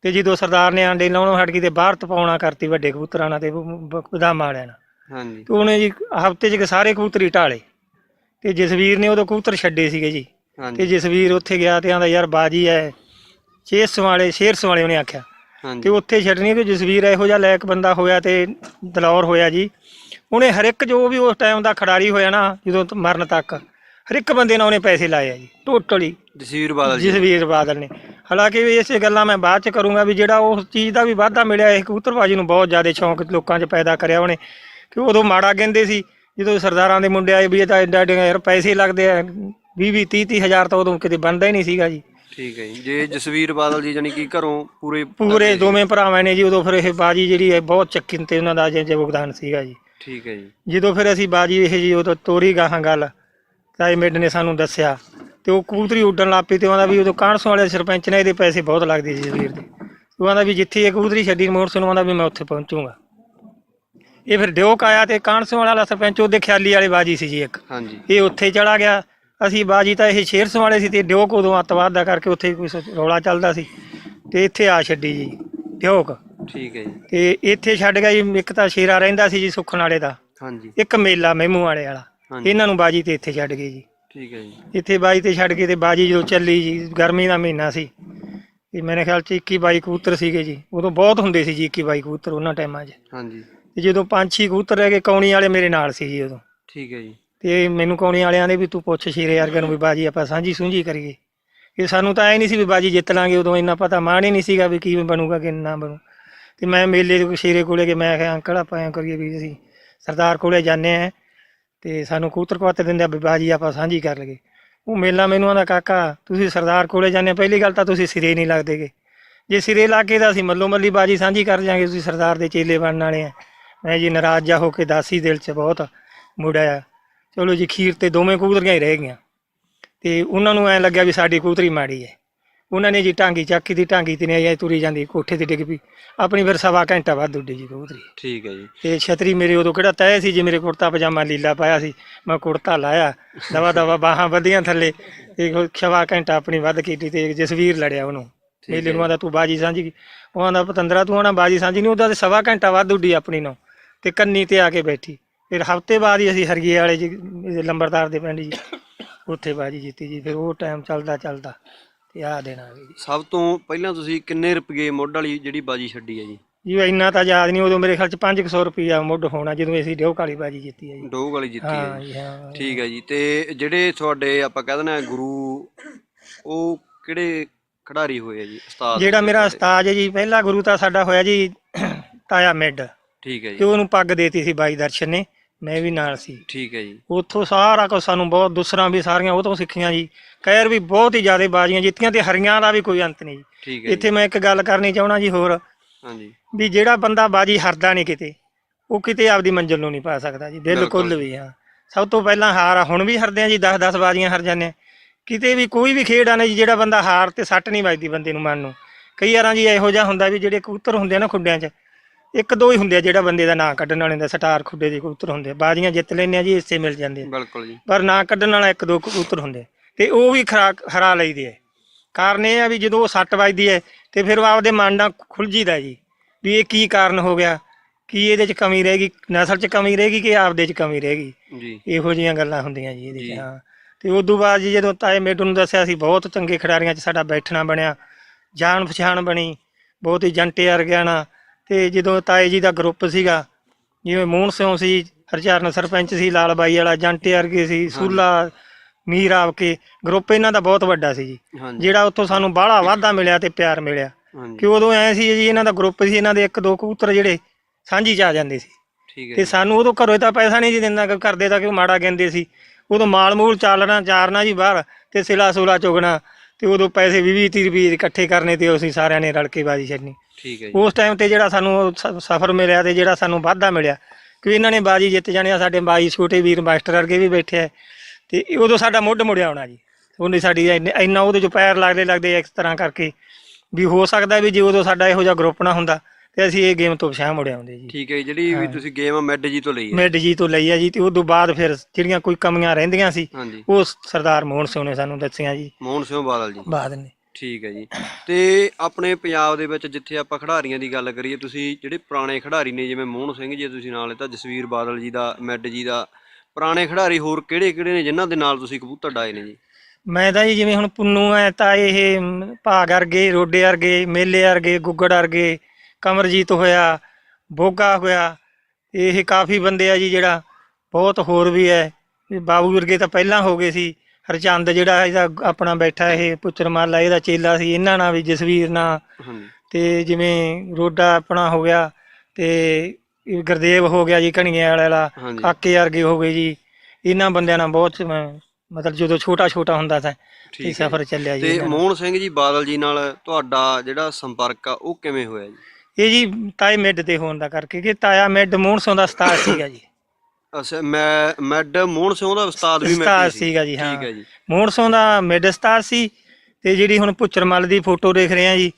Speaker 1: ਤੇ ਜਦੋਂ ਸਰਦਾਰ ਨੇ ਆਂਡੇ ਲਾਉਣੋਂ ਹਟ ਗਈ ਤੇ ਬਾਹਰ ਤਪਾਉਣਾ ਕਰਤੀ ਵੱਡੇ ਕਬੂਤਰਾਂ ਨਾਲ ਤੇ ਬਦਾਮਾ ਵਾਲਿਆਂ ਨਾਲ।
Speaker 2: ਹਾਂਜੀ।
Speaker 1: ਤੇ ਉਹਨੇ ਜੀ ਹਫ਼ਤੇ ਚ ਸਾਰੇ ਕਬੂਤਰੀ ਢਾਲੇ ਤੇ ਜਸਵੀਰ ਨੇ ਉਦੋਂ ਕਬੂਤਰ ਛੱਡੇ ਸੀਗੇ ਜੀ। ਤੇ ਜਸਵੀਰ ਉੱਥੇ ਗਿਆ ਤੇ ਆਂਦਾ ਯਾਰ ਬਾਜੀ ਐ ਚੇਸ ਵਾਲੇ ਸ਼ੇਰਸ ਵਾਲੇ ਉਹਨੇ ਆਖਿਆ। ਤੇ ਉੱਥੇ ਛੱਡਣੀ ਕਿ ਜਸਵੀਰ ਇਹੋ ਜਿਹਾ ਲਾਇਕ ਬੰਦਾ ਹੋਇਆ ਤੇ ਦਲੌਰ ਹੋਇਆ ਜੀ। ਉਹਨੇ ਹਰ ਇੱਕ ਜੋ ਵੀ ਉਸ ਟਾਈਮ ਦਾ ਖਿਡਾਰੀ ਹੋਇਆ ਨਾ ਜਦੋਂ ਮਰਨ ਤੱਕ ਹਰ ਇੱਕ ਬੰਦੇ ਨਾਲ ਉਹਨੇ ਪੈਸੇ ਲਾਏ ਆ ਜੀ ਟੋਟਲੀ
Speaker 2: ਜਸਵੀਰ ਬਾਦਲ ਜੀ
Speaker 1: ਜਸਵੀਰ ਬਾਦਲ ਨੇ। ਹਾਲਾਂਕਿ ਵੀ ਇਸੇ ਗੱਲਾਂ ਮੈਂ ਬਾਅਦ ਚ ਕਰੂੰਗਾ ਵੀ ਜਿਹੜਾ ਉਸ ਚੀਜ਼ ਦਾ ਵੀ ਵਾਧਾ ਮਿਲਿਆ ਇਹ ਕਬੂਤਰਬਾਜੀ ਨੂੰ ਬਹੁਤ ਜ਼ਿਆਦਾ ਸ਼ੌਂਕ ਲੋਕਾਂ 'ਚ ਪੈਦਾ ਕਰਿਆ ਉਹਨੇ। ਕਿ ਉਦੋਂ ਮਾੜਾ ਕਹਿੰਦੇ ਸੀ ਜਦੋਂ ਸਰਦਾਰਾਂ ਦੇ ਮੁੰਡੇ ਆਏ ਵੀ ਇਹ ਤਾਂ ਐਡਾ ਐਡਾ ਯਾਰ ਪੈਸੇ ਲੱਗਦੇ ਆ 20 20 30 30 ਹਜ਼ਾਰ ਤਾਂ ਉਦੋਂ ਕਿਤੇ ਬਣਦਾ ਹੀ ਨਹੀਂ ਸੀਗਾ ਜੀ।
Speaker 2: ਠੀਕ ਹੈ ਜੀ। ਜੇ ਜਸਵੀਰ ਬਾਦਲ ਜੀ ਜਾਨੀ ਕਿ ਘਰੋਂ ਪੂਰੇ
Speaker 1: ਪੂਰੇ ਦੋਵੇਂ ਭਰਾਵਾਂ ਨੇ ਜੀ ਉਦੋਂ ਫਿਰ ਇਹ ਬਾਜੀ ਜਿਹੜੀ ਹੈ ਬਹੁਤ ਚੱਕੀ ਤੇ ਉਹਨਾਂ ਦਾ ਜੇ ਯੋਗਦਾਨ ਸੀਗਾ ਜੀ।
Speaker 2: ਠੀਕ ਹੈ ਜੀ।
Speaker 1: ਜਦੋਂ ਫਿਰ ਅਸੀਂ ਬਾਜੀ ਇਹ ਜੀ ਉਦੋਂ ਤੋਰੀ ਗਾਹਾਂ ਗੱਲ ਤਾਏ ਮਿੱਡ ਨੇ ਸਾਨੂੰ ਦੱਸਿਆ। ਤੇ ਉਹ ਕਬੂਤਰੀ ਉੱਡਣ ਲੱਗ ਪਈ ਤੇ ਉਹਦਾ ਵੀ ਉਦੋਂ ਕਾਂਸੋਂ ਵਾਲੇ ਸਰਪੰਚ ਨੇ ਇਹਦੇ ਪੈਸੇ ਬਹੁਤ ਲੱਗਦੇ ਸੀ ਜਸਵੀਰ ਦੇ। ਉਹ ਆਂਦਾ ਵੀ ਜਿੱਥੇ ਇਹ ਕਬੂਤਰੀ ਛੱਡੀ ਮੋੜ ਸੁਣੋ ਆਂਦਾ ਵੀ ਮੈਂ ਉੱਥੇ ਪਹੁੰਚੂਗਾ। ਇਹ ਫਿਰ ਦਿਓਕ ਆਇਆ ਤੇ ਕਾਂਸੋਂ ਵਾਲਾ ਸਰਪੰਚ ਉਹਦੇ ਖਿਆਲੀ ਵਾਲੀ ਬਾਜੀ ਸੀ ਜੀ ਇੱਕ।
Speaker 2: ਹਾਂਜੀ।
Speaker 1: ਇਹ ਉੱਥੇ ਚਲਾ ਗਿਆ। ਅਸੀਂ ਬਾਜੀ ਤਾਂ ਇਹ ਸ਼ੇਰਸ ਵਾਲੇ ਸੀ ਤੇ ਦਿਓਕ ਉਦੋਂ ਅੱਤਵਾਦ ਦਾ ਕਰਕੇ ਉੱਥੇ ਕੋਈ ਸ- ਰੌਲਾ ਚੱਲਦਾ ਸੀ। ਤੇ ਇੱਥੇ ਆ ਛੱਡੀ ਜੀ ਦਿਓਕ
Speaker 2: ਠੀਕ ਹੈ ਜੀ।
Speaker 1: ਤੇ ਇੱਥੇ ਛੱਡ ਗਿਆ ਜੀ ਇੱਕ ਤਾਂ ਸ਼ੇਰਾ ਰਹਿੰਦਾ ਸੀ ਜੀ ਸੁੱਖਣ ਵਾਲੇ ਦਾ।
Speaker 2: ਹਾਂਜੀ।
Speaker 1: ਇੱਕ ਮੇਲਾ ਮਹਿਮੂ ਵਾਲੇ ਵਾਲਾ।
Speaker 2: ਹਾਂਜੀ।
Speaker 1: ਇਹਨਾਂ ਨੂੰ ਬਾਜੀ ਤੇ ਇੱਥੇ ਛੱਡ ਗਏ ਜੀ।
Speaker 2: ਠੀਕ ਹੈ ਜੀ।
Speaker 1: ਇੱਥੇ ਬਾਜੀ ਤੇ ਛੱਡ ਕੇ ਤੇ ਬਾਜੀ ਜਦੋਂ ਚੱਲੀ ਜੀ ਗਰਮੀ ਦਾ ਮਹੀਨਾ ਸੀ। ਤੇ ਮੇਰੇ ਖਿਆਲ ਚ 21 22 ਕਬੂਤਰ ਸੀਗੇ ਜੀ। ਉਦੋਂ ਬਹੁਤ ਹੁੰਦੇ ਸੀ ਜੀ 21 22 ਕਬੂਤਰ ਉਹਨਾਂ ਟਾਈਮਾਂ 'ਚ।
Speaker 2: ਹਾਂਜੀ।
Speaker 1: ਤੇ ਜਦੋਂ ਪੰਜ ਛੇ ਕਬੂਤਰ ਰਹਿ ਗਏ ਕੌਣੀ ਵਾਲੇ ਮੇਰੇ ਨਾਲ ਸੀ ਜੀ ਉਦੋਂ।
Speaker 2: ਠੀਕ ਹੈ ਜੀ।
Speaker 1: ਤੇ ਮੈਨੂੰ ਕੌਣੀ ਵਾਲਿਆਂ ਨੇ ਵੀ ਤੂੰ ਪੁੱਛ ਸ਼ੇਰੇ ਵਰਗਿਆਂ ਨੂੰ ਵੀ ਬਾਜੀ ਆਪਾਂ ਸਾਂਝੀ ਸੁੰਝੀ ਕਰੀਏ। ਇਹ ਸਾਨੂੰ ਤਾਂ ਐ ਨਹੀਂ ਸੀ ਵੀ ਬਾਜੀ ਜਿੱਤ ਲਾਂਗੇ ਉਦੋਂ, ਇੰਨਾ ਪਤਾ ਮਾਣ ਹੀ ਨਹੀਂ ਸੀਗਾ ਵੀ ਕਿਵੇਂ ਬਣੂਗਾ ਕਿ ਨਾ ਬਣੂ। ਤੇ ਮੈਂ ਮੇਲੇ ਦੇ ਸ਼ੇਰੇ ਕੋਲੇ ਕਿ ਮੈਂ ਕਿਹਾ, ਅੰਕਲ ਆਪਾਂ ਐਂ ਕਰੀਏ ਵੀ ਅਸੀਂ ਸਰਦਾਰ ਕੋਲੇ ਜਾਂਦੇ ਆ ਤੇ ਸਾਨੂੰ ਕੂਤਰ ਕਵਾਤੇ ਦਿੰਦੇ ਆ ਵੀ ਬਾਜੀ ਆਪਾਂ ਸਾਂਝੀ ਕਰ ਲਈਏ। ਉਹ ਮੇਲਾ ਮੈਨੂੰ ਆਂਦਾ, ਕਾਕਾ ਤੁਸੀਂ ਸਰਦਾਰ ਕੋਲੇ ਜਾਂਦੇ ਪਹਿਲੀ ਗੱਲ ਤਾਂ ਤੁਸੀਂ ਸਿਰੇ ਨਹੀਂ ਲੱਗਦੇਗੇ ਜੇ ਸਿਰੇ ਲਾ ਕੇ ਤਾਂ ਅਸੀਂ ਮੱਲੋ ਮੱਲੀ ਬਾਜੀ ਸਾਂਝੀ ਕਰ ਜਾਾਂਗੇ, ਤੁਸੀਂ ਸਰਦਾਰ ਦੇ ਚੇਲੇ ਬਣਨ ਵਾਲੇ ਆ। ਮੈਂ ਜੀ ਨਾਰਾਜ਼ ਜਾ ਹੋ ਕੇ ਦਾਸੀ ਦਿਲ 'ਚ ਬਹੁਤ ਮੁੜਿਆ। ਚਲੋ ਜੀ ਖੀਰ ਤੇ ਦੋਵੇਂ ਕਬੂਤਰੀਆਂ ਹੀ ਰਹਿ ਗਈਆਂ। ਤੇ ਉਹਨਾਂ ਨੂੰ ਐ ਲੱਗਿਆ ਵੀ ਸਾਡੀ ਕਬੂਤਰੀ ਮਾੜੀ ਹੈ ਉਹਨਾਂ ਨੇ ਜੀ ਟਾਂਗੀ ਚੱਕੀ ਦੀ ਟਾਂਗੀ ਤੇ ਨਹੀਂ ਆਈ ਤੁਰੀ ਜਾਂਦੀ ਕੋਠੇ ਤੇ ਡਿੱਗ ਪਈ। ਆਪਣੀ ਫਿਰ ਸਵਾ ਘੰਟਾ ਬਾਅਦ ਉੱਡੀ ਜੀ ਕਬੂਤਰੀ।
Speaker 2: ਠੀਕ ਹੈ ਜੀ।
Speaker 1: ਤੇ ਛਤਰੀ ਮੇਰੇ ਉਦੋਂ ਕਿਹੜਾ ਤੈਅ ਸੀ ਜੇ ਮੇਰੇ ਕੁੜਤਾ ਪਜਾਮਾ ਲੀਲਾ ਪਾਇਆ ਸੀ ਮੈਂ ਕੁੜਤਾ ਲਾਇਆ ਦਵਾ ਦਵਾ ਬਾਹਾਂ ਵਧੀਆਂ ਥੱਲੇ। ਤੇ ਸਵਾ ਘੰਟਾ ਆਪਣੀ ਵੱਧ ਕੀਤੀ ਤੇ ਜਸਵੀਰ ਲੜਿਆ ਉਹਨੂੰ। ਮੇਲੇ। ਨੂੰ ਆਂਦਾ ਤੂੰ ਬਾਜੀ ਸਾਂਝੀ ਉਹ ਆਂਦਾ ਪਤੰਦਰਾ ਤੂੰ ਆਣਾ ਬਾਜੀ ਸਾਂਝੀ ਨਹੀਂ ਉਹਦਾ ਤੇ ਸਵਾ ਘੰਟਾ ਵੱਧ ਉੱਡੀ ਆਪਣੀ ਨੂੰ। ਤੇ ਕੰਨੀ ਤੇ ਆ ਕੇ ਬੈਠੀ। ਫਿਰ ਹਫ਼ਤੇ ਬਾਅਦ ਹੀ ਅਸੀਂ ਹਰਗੀਏ ਵਾਲੇ ਜੀ ਇਹਦੇ ਲੰਬਰਦਾਰ ਦੇ ਪਿੰਡ ਜੀ ਉੱਥੇ ਬਾਜੀ ਜਿੱਤੀ ਜੀ ਫਿਰ ਉਹ ਟਾਈਮ ਚੱਲਦਾ ਚੱਲਦਾ ਤੇ ਆ ਦੇਣਾ ਜੀ।
Speaker 2: ਸਭ ਤੋਂ ਪਹਿਲਾਂ ਤੁਸੀਂ ਕਿੰਨੇ ਰੁਪਏ ਮੁੱਢ ਵਾਲੀ ਜਿਹੜੀ ਬਾਜੀ ਛੱਡੀ ਹੈ ਜੀ?
Speaker 1: ਜੀ ਇੰਨਾ ਤਾਂ ਯਾਦ ਨਹੀਂ ਉਦੋਂ ਮੇਰੇ ਖਿਆਲ ਚ 500 ਰੁਪਈਆ ਮੁੱਢ ਹੋਣਾ ਜਦੋਂ ਅਸੀਂ ਡਿਓ ਕਾਲੀ ਬਾਜੀ ਜਿੱਤੀ ਹੈ ਜੀ।
Speaker 2: ਡੋਗ ਵਾਲੀ ਜਿੱਤੀ ਹੈ
Speaker 1: ਹਾਂ
Speaker 2: ਜੀ।
Speaker 1: ਜੀ ਹਾਂ।
Speaker 2: ਠੀਕ ਹੈ ਜੀ ਤੇ ਜਿਹੜੇ ਤੁਹਾਡੇ ਆਪਾਂ ਕਹਿ ਦਿੰਦੇ ਆ ਗੁਰੂ ਉਹ ਕਿਹੜੇ ਖਿਡਾਰੀ ਹੋਏ ਆ ਜੀ? ਉਸਤਾਦ
Speaker 1: ਜਿਹੜਾ ਮੇਰਾ ਉਸਤਾਦ ਹੈ ਜੀ ਪਹਿਲਾ ਗੁਰੂ ਤਾਂ ਸਾਡਾ ਹੋਇਆ ਜੀ ਤਾਇਆ ਮਿੱਡ।
Speaker 2: ਠੀਕ ਹੈ
Speaker 1: ਤੇ
Speaker 2: ਜੀ
Speaker 1: ਉਹਨੂੰ ਪੱਗ ਦੇਤੀ ਸੀ ਬਾਈ ਦਰਸ਼ਨ ਨੇ। ਮੈਂ ਵੀ ਨਾਲ ਸੀ।
Speaker 2: ਠੀਕ ਹੈ ਜੀ।
Speaker 1: ਉੱਥੋਂ ਸਾਰਾ ਕੁਝ ਸਾਨੂੰ ਬਹੁਤ ਦੂਸਰਾ ਵੀ ਸਾਰੀਆਂ ਉਹ ਤੋਂ ਸਿੱਖੀਆਂ ਜੀ। ਕੈਰ ਵੀ ਬਹੁਤ ਹੀ ਜ਼ਿਆਦਾ ਬਾਜ਼ੀਆਂ ਜਿੱਤੀਆਂ ਤੇ ਹਰੀਆਂ ਦਾ ਵੀ ਕੋਈ ਅੰਤ ਨਹੀਂ ਜੀ।
Speaker 2: ਠੀਕ ਹੈ ਜੀ।
Speaker 1: ਇੱਥੇ ਮੈਂ ਇੱਕ ਗੱਲ ਕਰਨੀ ਚਾਹਣਾ ਜੀ ਹੋਰ।
Speaker 2: ਹਾਂਜੀ।
Speaker 1: ਵੀ ਜਿਹੜਾ ਬੰਦਾ ਬਾਜੀ ਹਰਦਾ ਨਹੀਂ ਕਿਤੇ ਉਹ ਕਿਤੇ ਆਪਦੀ ਮੰਜ਼ਿਲ ਨੂੰ ਨਹੀਂ ਪਾ ਸਕਦਾ ਜੀ। ਬਿਲਕੁਲ
Speaker 2: ਬਿਲਕੁਲ।
Speaker 1: ਵੀ ਹਾਂ। ਸਭ ਤੋਂ ਪਹਿਲਾਂ ਹਾਰ ਆ, ਹੁਣ ਵੀ ਹਰਦੇ ਆ ਜੀ 10 10 ਬਾਜ਼ੀਆਂ ਹਰ ਜਾਂਦੇ ਆ। ਕਿਤੇ ਵੀ ਕੋਈ ਵੀ ਖੇਡ ਆ ਨਾ ਜੀ ਜਿਹੜਾ ਬੰਦਾ ਹਾਰ ਤੇ ਸੱਟ ਨਹੀਂ ਵੱਜਦੀ ਬੰਦੇ ਨੂੰ ਮਨ ਨੂੰ। ਕਈ ਵਾਰਾਂ ਜੀ ਇਹੋ ਜਿਹਾ ਹੁੰਦਾ ਵੀ ਜਿਹੜੇ ਕਬੂਤਰ ਹੁੰਦੇ ਆ ਨਾ ਖੁੱਡਿਆਂ 'ਚ ਇੱਕ ਦੋ ਹੀ ਹੁੰਦੇ ਆ ਜਿਹੜਾ ਬੰਦੇ ਦਾ ਨਾਂ ਕੱਢਣ ਵਾਲੇ ਦਾ ਸਟਾਰ ਖੁੱਡੇ ਦੇ ਕਬੂਤਰ ਹੁੰਦੇ ਆ। ਬਾਜ਼ੀਆਂ ਜਿੱਤ ਲੈਂਦੇ ਆ ਜੀ ਇਸੇ ਮਿਲ ਜਾਂਦੇ ਆ।
Speaker 2: ਬਿਲਕੁਲ ਜੀ।
Speaker 1: ਪਰ ਨਾਂ ਕੱਢਣ ਵਾਲਾ ਇੱਕ ਦੋ ਕਬੂਤਰ ਹੁੰਦੇ ਆ। ਤੇ ਉਹ ਵੀ ਖਰਾਕ ਹਰਾ ਲਈਦੇ ਆ। ਕਾਰਨ ਇਹ ਆ ਵੀ ਜਦੋਂ ਉਹ ਸੱਟ ਵੱਜਦੀ ਹੈ ਤੇ ਫਿਰ ਉਹ ਆਪਦੇ ਮਨ ਨਾਲ ਖੁੱਲ ਜੀਦਾ ਜੀ। ਵੀ ਇਹ ਕੀ ਕਾਰਨ ਹੋ ਗਿਆ? ਕੀ ਇਹਦੇ 'ਚ ਕਮੀ ਰਹੇਗੀ ਨਸਲ 'ਚ ਕਮੀ ਰਹੇਗੀ ਕਿ ਆਪਦੇ 'ਚ ਕਮੀ ਰਹੇਗੀ
Speaker 2: ਜੀ।
Speaker 1: ਇਹੋ ਜਿਹੀਆਂ ਗੱਲਾਂ ਹੁੰਦੀਆਂ ਜੀ ਇਹਦੇ 'ਚ
Speaker 2: ਜੀ।
Speaker 1: ਹਾਂ। ਤੇ ਉਸ ਤੋਂ ਬਾਅਦ ਜੀ ਜਦੋਂ ਤਾਏ ਮੇਟੂ ਨੂੰ ਦੱਸਿਆ ਸੀ ਬਹੁਤ ਚੰਗੇ ਖਿਡਾਰੀਆਂ 'ਚ ਸਾਡਾ ਬੈਠਣਾ ਬਣਿਆ। ਜਾਣ ਪਛਾਣ ਬਣੀ ਬਹੁਤ ਹੀ ਜੰਟੇ ਵਰਗਿਆਂ ਨਾਲ। ਤੇ ਜਦੋਂ ਤਾਏ ਜੀ ਦਾ ਗਰੁੱਪ ਸੀਗਾ ਜਿਵੇਂ ਮੋਹਨ ਸਿਉ ਸੀ ਹਰਚਰਨ ਸਰਪੰਚ ਸੀ ਲਾਲ ਬਾਈ ਵਾਲਾ ਜੰਟੇ ਵਰਗੇ ਸੀ ਸੂਲਾ ਮੀਰ ਆਪਕੇ ਗਰੁੱਪ ਇਹਨਾਂ ਦਾ ਬਹੁਤ ਵੱਡਾ ਸੀ ਜੀ।
Speaker 2: ਹਾਂਜੀ।
Speaker 1: ਜਿਹੜਾ ਉੱਥੋਂ ਸਾਨੂੰ ਬਾਹਲਾ ਵਾਧਾ ਮਿਲਿਆ ਤੇ ਪਿਆਰ ਮਿਲਿਆ। ਕਿ
Speaker 2: ਹਾਂਜੀ
Speaker 1: ਉਦੋਂ ਐ ਸੀ ਜੀ ਇਹਨਾਂ ਦਾ ਗਰੁੱਪ ਸੀ ਇਹਨਾਂ ਦੇ ਇੱਕ ਦੋ ਕਬੂਤਰ ਜਿਹੜੇ ਸਾਂਝੀ ਚ ਆ ਜਾਂਦੇ ਸੀ।
Speaker 2: ਠੀਕ ਹੈ
Speaker 1: ਤੇ
Speaker 2: ਜੀ।
Speaker 1: ਸਾਨੂੰ ਉਦੋਂ ਘਰੋਂ ਤਾਂ ਪੈਸਾ ਨਹੀਂ ਜੀ ਦਿੰਦਾ ਕਿ ਕਰਦੇ ਤਾਂ ਕਿ ਮਾੜਾ ਕਹਿੰਦੇ ਸੀ। ਉਦੋਂ ਮਾਲ ਮੂਲ ਚਾਲਣਾ ਚਾਰਨਾ ਜੀ ਬਾਹਰ ਤੇ ਸਿਲਾ ਸੂਲਾ ਚੁਗਣਾ ਤੇ ਉਦੋਂ ਪੈਸੇ 20 30 ਰੁਪਏ ਇਕੱਠੇ ਕਰਨੇ ਤੇ ਅਸੀਂ ਸਾਰਿਆਂ ਨੇ ਰਲ ਕੇ ਬਾਜੀ ਛੱਡਣੀ।
Speaker 2: ਠੀਕ ਹੈ ਜੀ।
Speaker 1: ਉਸ ਟਾਈਮ ਤੇ ਜਿਹੜਾ ਸਾਨੂੰ ਸਫਰ ਮਿਲਿਆ ਤੇ ਜਿਹੜਾ ਸਾਨੂੰ ਵਾਧਾ ਮਿਲਿਆ। ਕਿ ਇਹਨਾਂ ਨੇ ਬਾਜੀ ਜਿੱਤ ਜਾਣੀ ਆ ਸਾਡੇ ਬਾਈ ਛੋਟੇ ਵੀਰ ਮਾਸਟਰ ਵਰਗੇ ਵੀ ਬੈਠੇ ਆ। ਤੇ ਉਦੋਂ ਸਾਡਾ ਮੁੱਢ ਮੁੜਿਆ ਆਉਣਾ ਜੀ। ਉਹਨੇ ਸਾਡੀ ਇੰਨੇ- ਇੰਨਾ ਉਹਦੇ ਚ ਪੈਰ ਲੱਗਦੇ ਲੱਗਦੇ ਇਸ ਤਰ੍ਹਾਂ ਕਰਕੇ ਵੀ ਹੋ ਸਕਦਾ ਵੀ ਜੇ ਉਦੋਂ ਸਾਡਾ ਇਹੋ ਜਿਹਾ ਗਰੁੱਪ ਨਾ ਹੁੰਦਾ ਤੇ ਅਸੀਂ ਇਹ ਗੇਮ ਤੋਂ ਪਛਾਣ ਮੁੜਿਆ ਆਉਂਦੇ ਜੀ।
Speaker 2: ਠੀਕ ਹੈ ਜੀ, ਜਿਹੜੀ ਵੀ ਤੁਸੀਂ ਗੇਮ ਮੈਡ ਜੀ ਤੋਂ ਲਈ ਹੈ।
Speaker 1: ਮਿਡ ਜੀ ਤੋਂ ਲਈ ਆ ਜੀ ਤੇ ਉਦੋਂ ਬਾਅਦ ਫਿਰ ਜਿਹੜੀਆਂ ਕੋਈ ਕਮੀਆਂ ਰਹਿੰਦੀਆਂ ਸੀ
Speaker 2: ਹਾਂਜੀ।
Speaker 1: ਉਹ ਸਰਦਾਰ ਮੋਹਨ ਸਿੰਘ ਨੇ ਸਾਨੂੰ ਦੱਸੀਆਂ ਜੀ।
Speaker 2: ਮੋਹਨ ਸਿੰਘ ਬਾਦਲ ਜੀ।
Speaker 1: ਬਾਅਦ ਨੇ।
Speaker 2: ਠੀਕ ਹੈ ਜੀ। ਤੇ ਆਪਣੇ ਪੰਜਾਬ ਦੇ ਵਿੱਚ ਜਿੱਥੇ ਆਪਾਂ ਖਿਡਾਰੀਆਂ ਦੀ ਗੱਲ ਕਰੀਏ, ਤੁਸੀਂ ਜਿਹੜੇ ਪੁਰਾਣੇ ਖਿਡਾਰੀ ਨੇ ਜਿਵੇਂ ਮੋਹਨ ਸਿੰਘ ਜੀ ਤੁਸੀਂ ਨਾਲ ਤਾਂ ਜਸਵੀਰ ਬਾਦਲ ਜੀ ਦਾ ਮੈਡ ਜੀ ਦਾ, ਪੁਰਾਣੇ ਖਿਡਾਰੀ ਹੋਰ ਕਿਹੜੇ ਕਿਹੜੇ ਨੇ ਜਿਨ੍ਹਾਂ ਦੇ ਨਾਲ ਤੁਸੀਂ ਕਬੂਤਰ ਡਾਏ ਨੇ ਜੀ?
Speaker 1: ਮੈਂ ਤਾਂ ਜੀ ਜਿਵੇਂ ਹੁਣ ਪੁੰਨੂ ਐ, ਤਾਂ ਇਹ ਭਾਗ ਵਰਗੇ, ਰੋਡੇ ਵਰਗੇ, ਮੇਲੇ ਵਰਗੇ, ਗੁੱਗੜ ਵਰਗੇ, ਕਮਰਜੀਤ ਹੋਇਆ, ਬੋਗਾ ਹੋਇਆ, ਇਹ ਕਾਫੀ ਬੰਦੇ ਆ ਜੀ ਜਿਹੜਾ ਬਹੁਤ ਹੋਰ ਵੀ ਐ। ਬਾਬੂ ਵਰਗੇ ਤਾਂ ਪਹਿਲਾਂ ਹੋ ਗਏ ਸੀ। ਹਰਚੰਦ ਜਿਹੜਾ ਇਹਦਾ ਆਪਣਾ ਬੈਠਾ ਇਹ ਪੁੱਤਰ ਮਾਲਾ ਇਹਦਾ ਚੇਲਾ ਸੀ ਇਹਨਾਂ ਨਾਲ ਵੀ ਜਸਵੀਰ ਨਾਲ। ਤੇ ਜਿਵੇਂ ਰੋਡਾ ਆਪਣਾ ਹੋ ਗਿਆ ਤੇ ਗੁਰਦੇਵ ਹੋ ਗਿਆ ਜੀ ਕਣੀਏ ਵਾਲਾ ਕਾਕੇ ਵਰਗੇ ਹੋ ਗਏ ਜੀ। ਇਹਨਾਂ ਬੰਦਿਆਂ ਨਾਲ ਬਹੁਤ ਮਤਲਬ ਜਦੋਂ ਛੋਟਾ ਛੋਟਾ ਹੁੰਦਾ ਸੀ ਤੇ ਸਫ਼ਰ ਚੱਲਿਆ ਜੀ
Speaker 2: ਤੇ। ਮੋਹਨ ਸਿੰਘ ਜੀ ਬਾਦਲ ਜੀ ਨਾਲ ਤੁਹਾਡਾ ਜਿਹੜਾ ਸੰਪਰਕ ਆ ਉਹ ਕਿਵੇਂ ਹੋਇਆ ਜੀ?
Speaker 1: ਇਹ ਜੀ ਤਾਏ ਮਿੱਡ ਤੇ ਹੋਣ ਦਾ ਕਰਕੇ ਕਿ ਤਾਇਆ ਮਿੱਡ ਮੋਹਨ ਸਿੰਘ ਦਾ ਉਸਤਾਦ ਸੀਗਾ ਜੀ।
Speaker 2: ਅੱਛਾ ਮੈਂ ਮੈਡ ਮੋਹਨ ਸਿੰਘ ਦਾ ਉਸਤਾਦ ਵੀ
Speaker 1: ਉਸਤਾਦ
Speaker 2: ਮੈਡ
Speaker 1: ਸੀਗਾ ਜੀ ਹਾਂ।
Speaker 2: ਠੀਕ ਹੈ ਜੀ।
Speaker 1: ਮੋਹਨ ਸਿੰਘ ਦਾ ਮਿੱਡ ਉਸਤਾਦ ਸੀ ਤੇ ਜਿਹੜੀ ਹੁਣ ਭੁੱਚਰ ਮੱਲ ਦੀ ਫੋਟੋ ਦੇਖ ਰਹੇ ਆ ਜੀ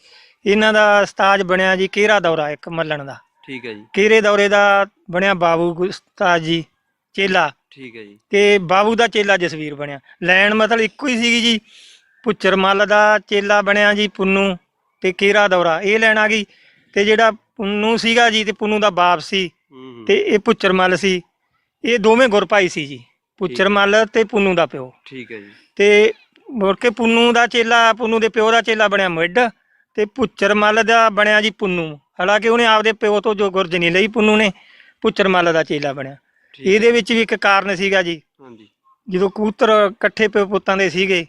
Speaker 1: ਇਹਨਾਂ ਦਾ ਉਸਤਾਦ ਬਣਿਆ ਜੀ ਕੇਰਾ ਦੌਰਾ ਇੱਕ ਮੱਲਣ ਦਾ।
Speaker 2: ਠੀਕ ਹੈ ਜੀ।
Speaker 1: ਕੇਰੇ ਦੌਰੇ ਦਾ ਬਣਿਆ ਬਾਬੂ ਗੁ- ਉਸਤਾਦ ਜੀ ਚੇਲਾ।
Speaker 2: ਠੀਕ ਹੈ ਜੀ।
Speaker 1: ਤੇ ਬਾਬੂ ਦਾ ਚੇਲਾ ਜਸਵੀਰ ਬਣਿਆ। ਲੈਣ ਮਤਲਬ ਇੱਕੋ ਹੀ ਸੀਗੀ ਜੀ ਪੁੱਚਰ ਮੱਲ ਦਾ ਚੇਲਾ ਬਣਿਆ ਜੀ ਪੁੰਨੂ ਤੇ ਕੇਰਾ ਦੌਰਾ। ਇਹ ਲੈਣ ਆ ਗਈ ਤੇ ਜਿਹੜਾ ਪੁੰਨੂ ਸੀਗਾ ਜੀ ਤੇ ਪੁੰਨੂ ਦਾ ਬਾਪ ਸੀ
Speaker 2: ਹੂੰ ਹੂੰ।
Speaker 1: ਤੇ ਇਹ ਪੁੱਚਰ ਮੱਲ ਸੀ। ਇਹ ਦੋਵੇਂ ਗੁਰਭਾਈ ਸੀ ਜੀ ਪੁੱਚਰ ਮੱਲ ਤੇ ਪੁੰਨੂ ਦਾ ਪਿਓ।
Speaker 2: ਠੀਕ ਹੈ ਜੀ।
Speaker 1: ਤੇ ਮੁੜ ਕੇ ਪੁੰਨੂ ਦਾ ਚੇਲਾ ਪੁੰਨੂ ਦੇ ਪਿਓ ਦਾ ਚੇਲਾ ਬਣਿਆ ਮਿੱਡ ਤੇ ਪੁੱਚਰ ਮੱਲ ਦਾ ਬਣਿਆ ਜੀ ਪੁੰਨੂ। ਹਾਲਾਂਕਿ ਉਹਨੇ ਆਪਦੇ ਪਿਓ ਤੋਂ ਜੋ ਗੁਰਜ ਨਹੀਂ ਲਈ ਪੁੰਨੂ ਨੇ ਪੁੱਚਰ ਮੱਲ ਦਾ ਚੇਲਾ ਬਣਿਆ। ਇਹਦੇ ਵਿੱਚ ਵੀ ਇੱਕ ਕਾਰਨ ਸੀਗਾ ਜੀ।
Speaker 2: ਹਾਂਜੀ।
Speaker 1: ਜਦੋਂ ਕਬੂਤਰ ਇਕੱਠੇ ਪਿਓ ਪੁੱਤਾਂ ਦੇ ਸੀਗੇ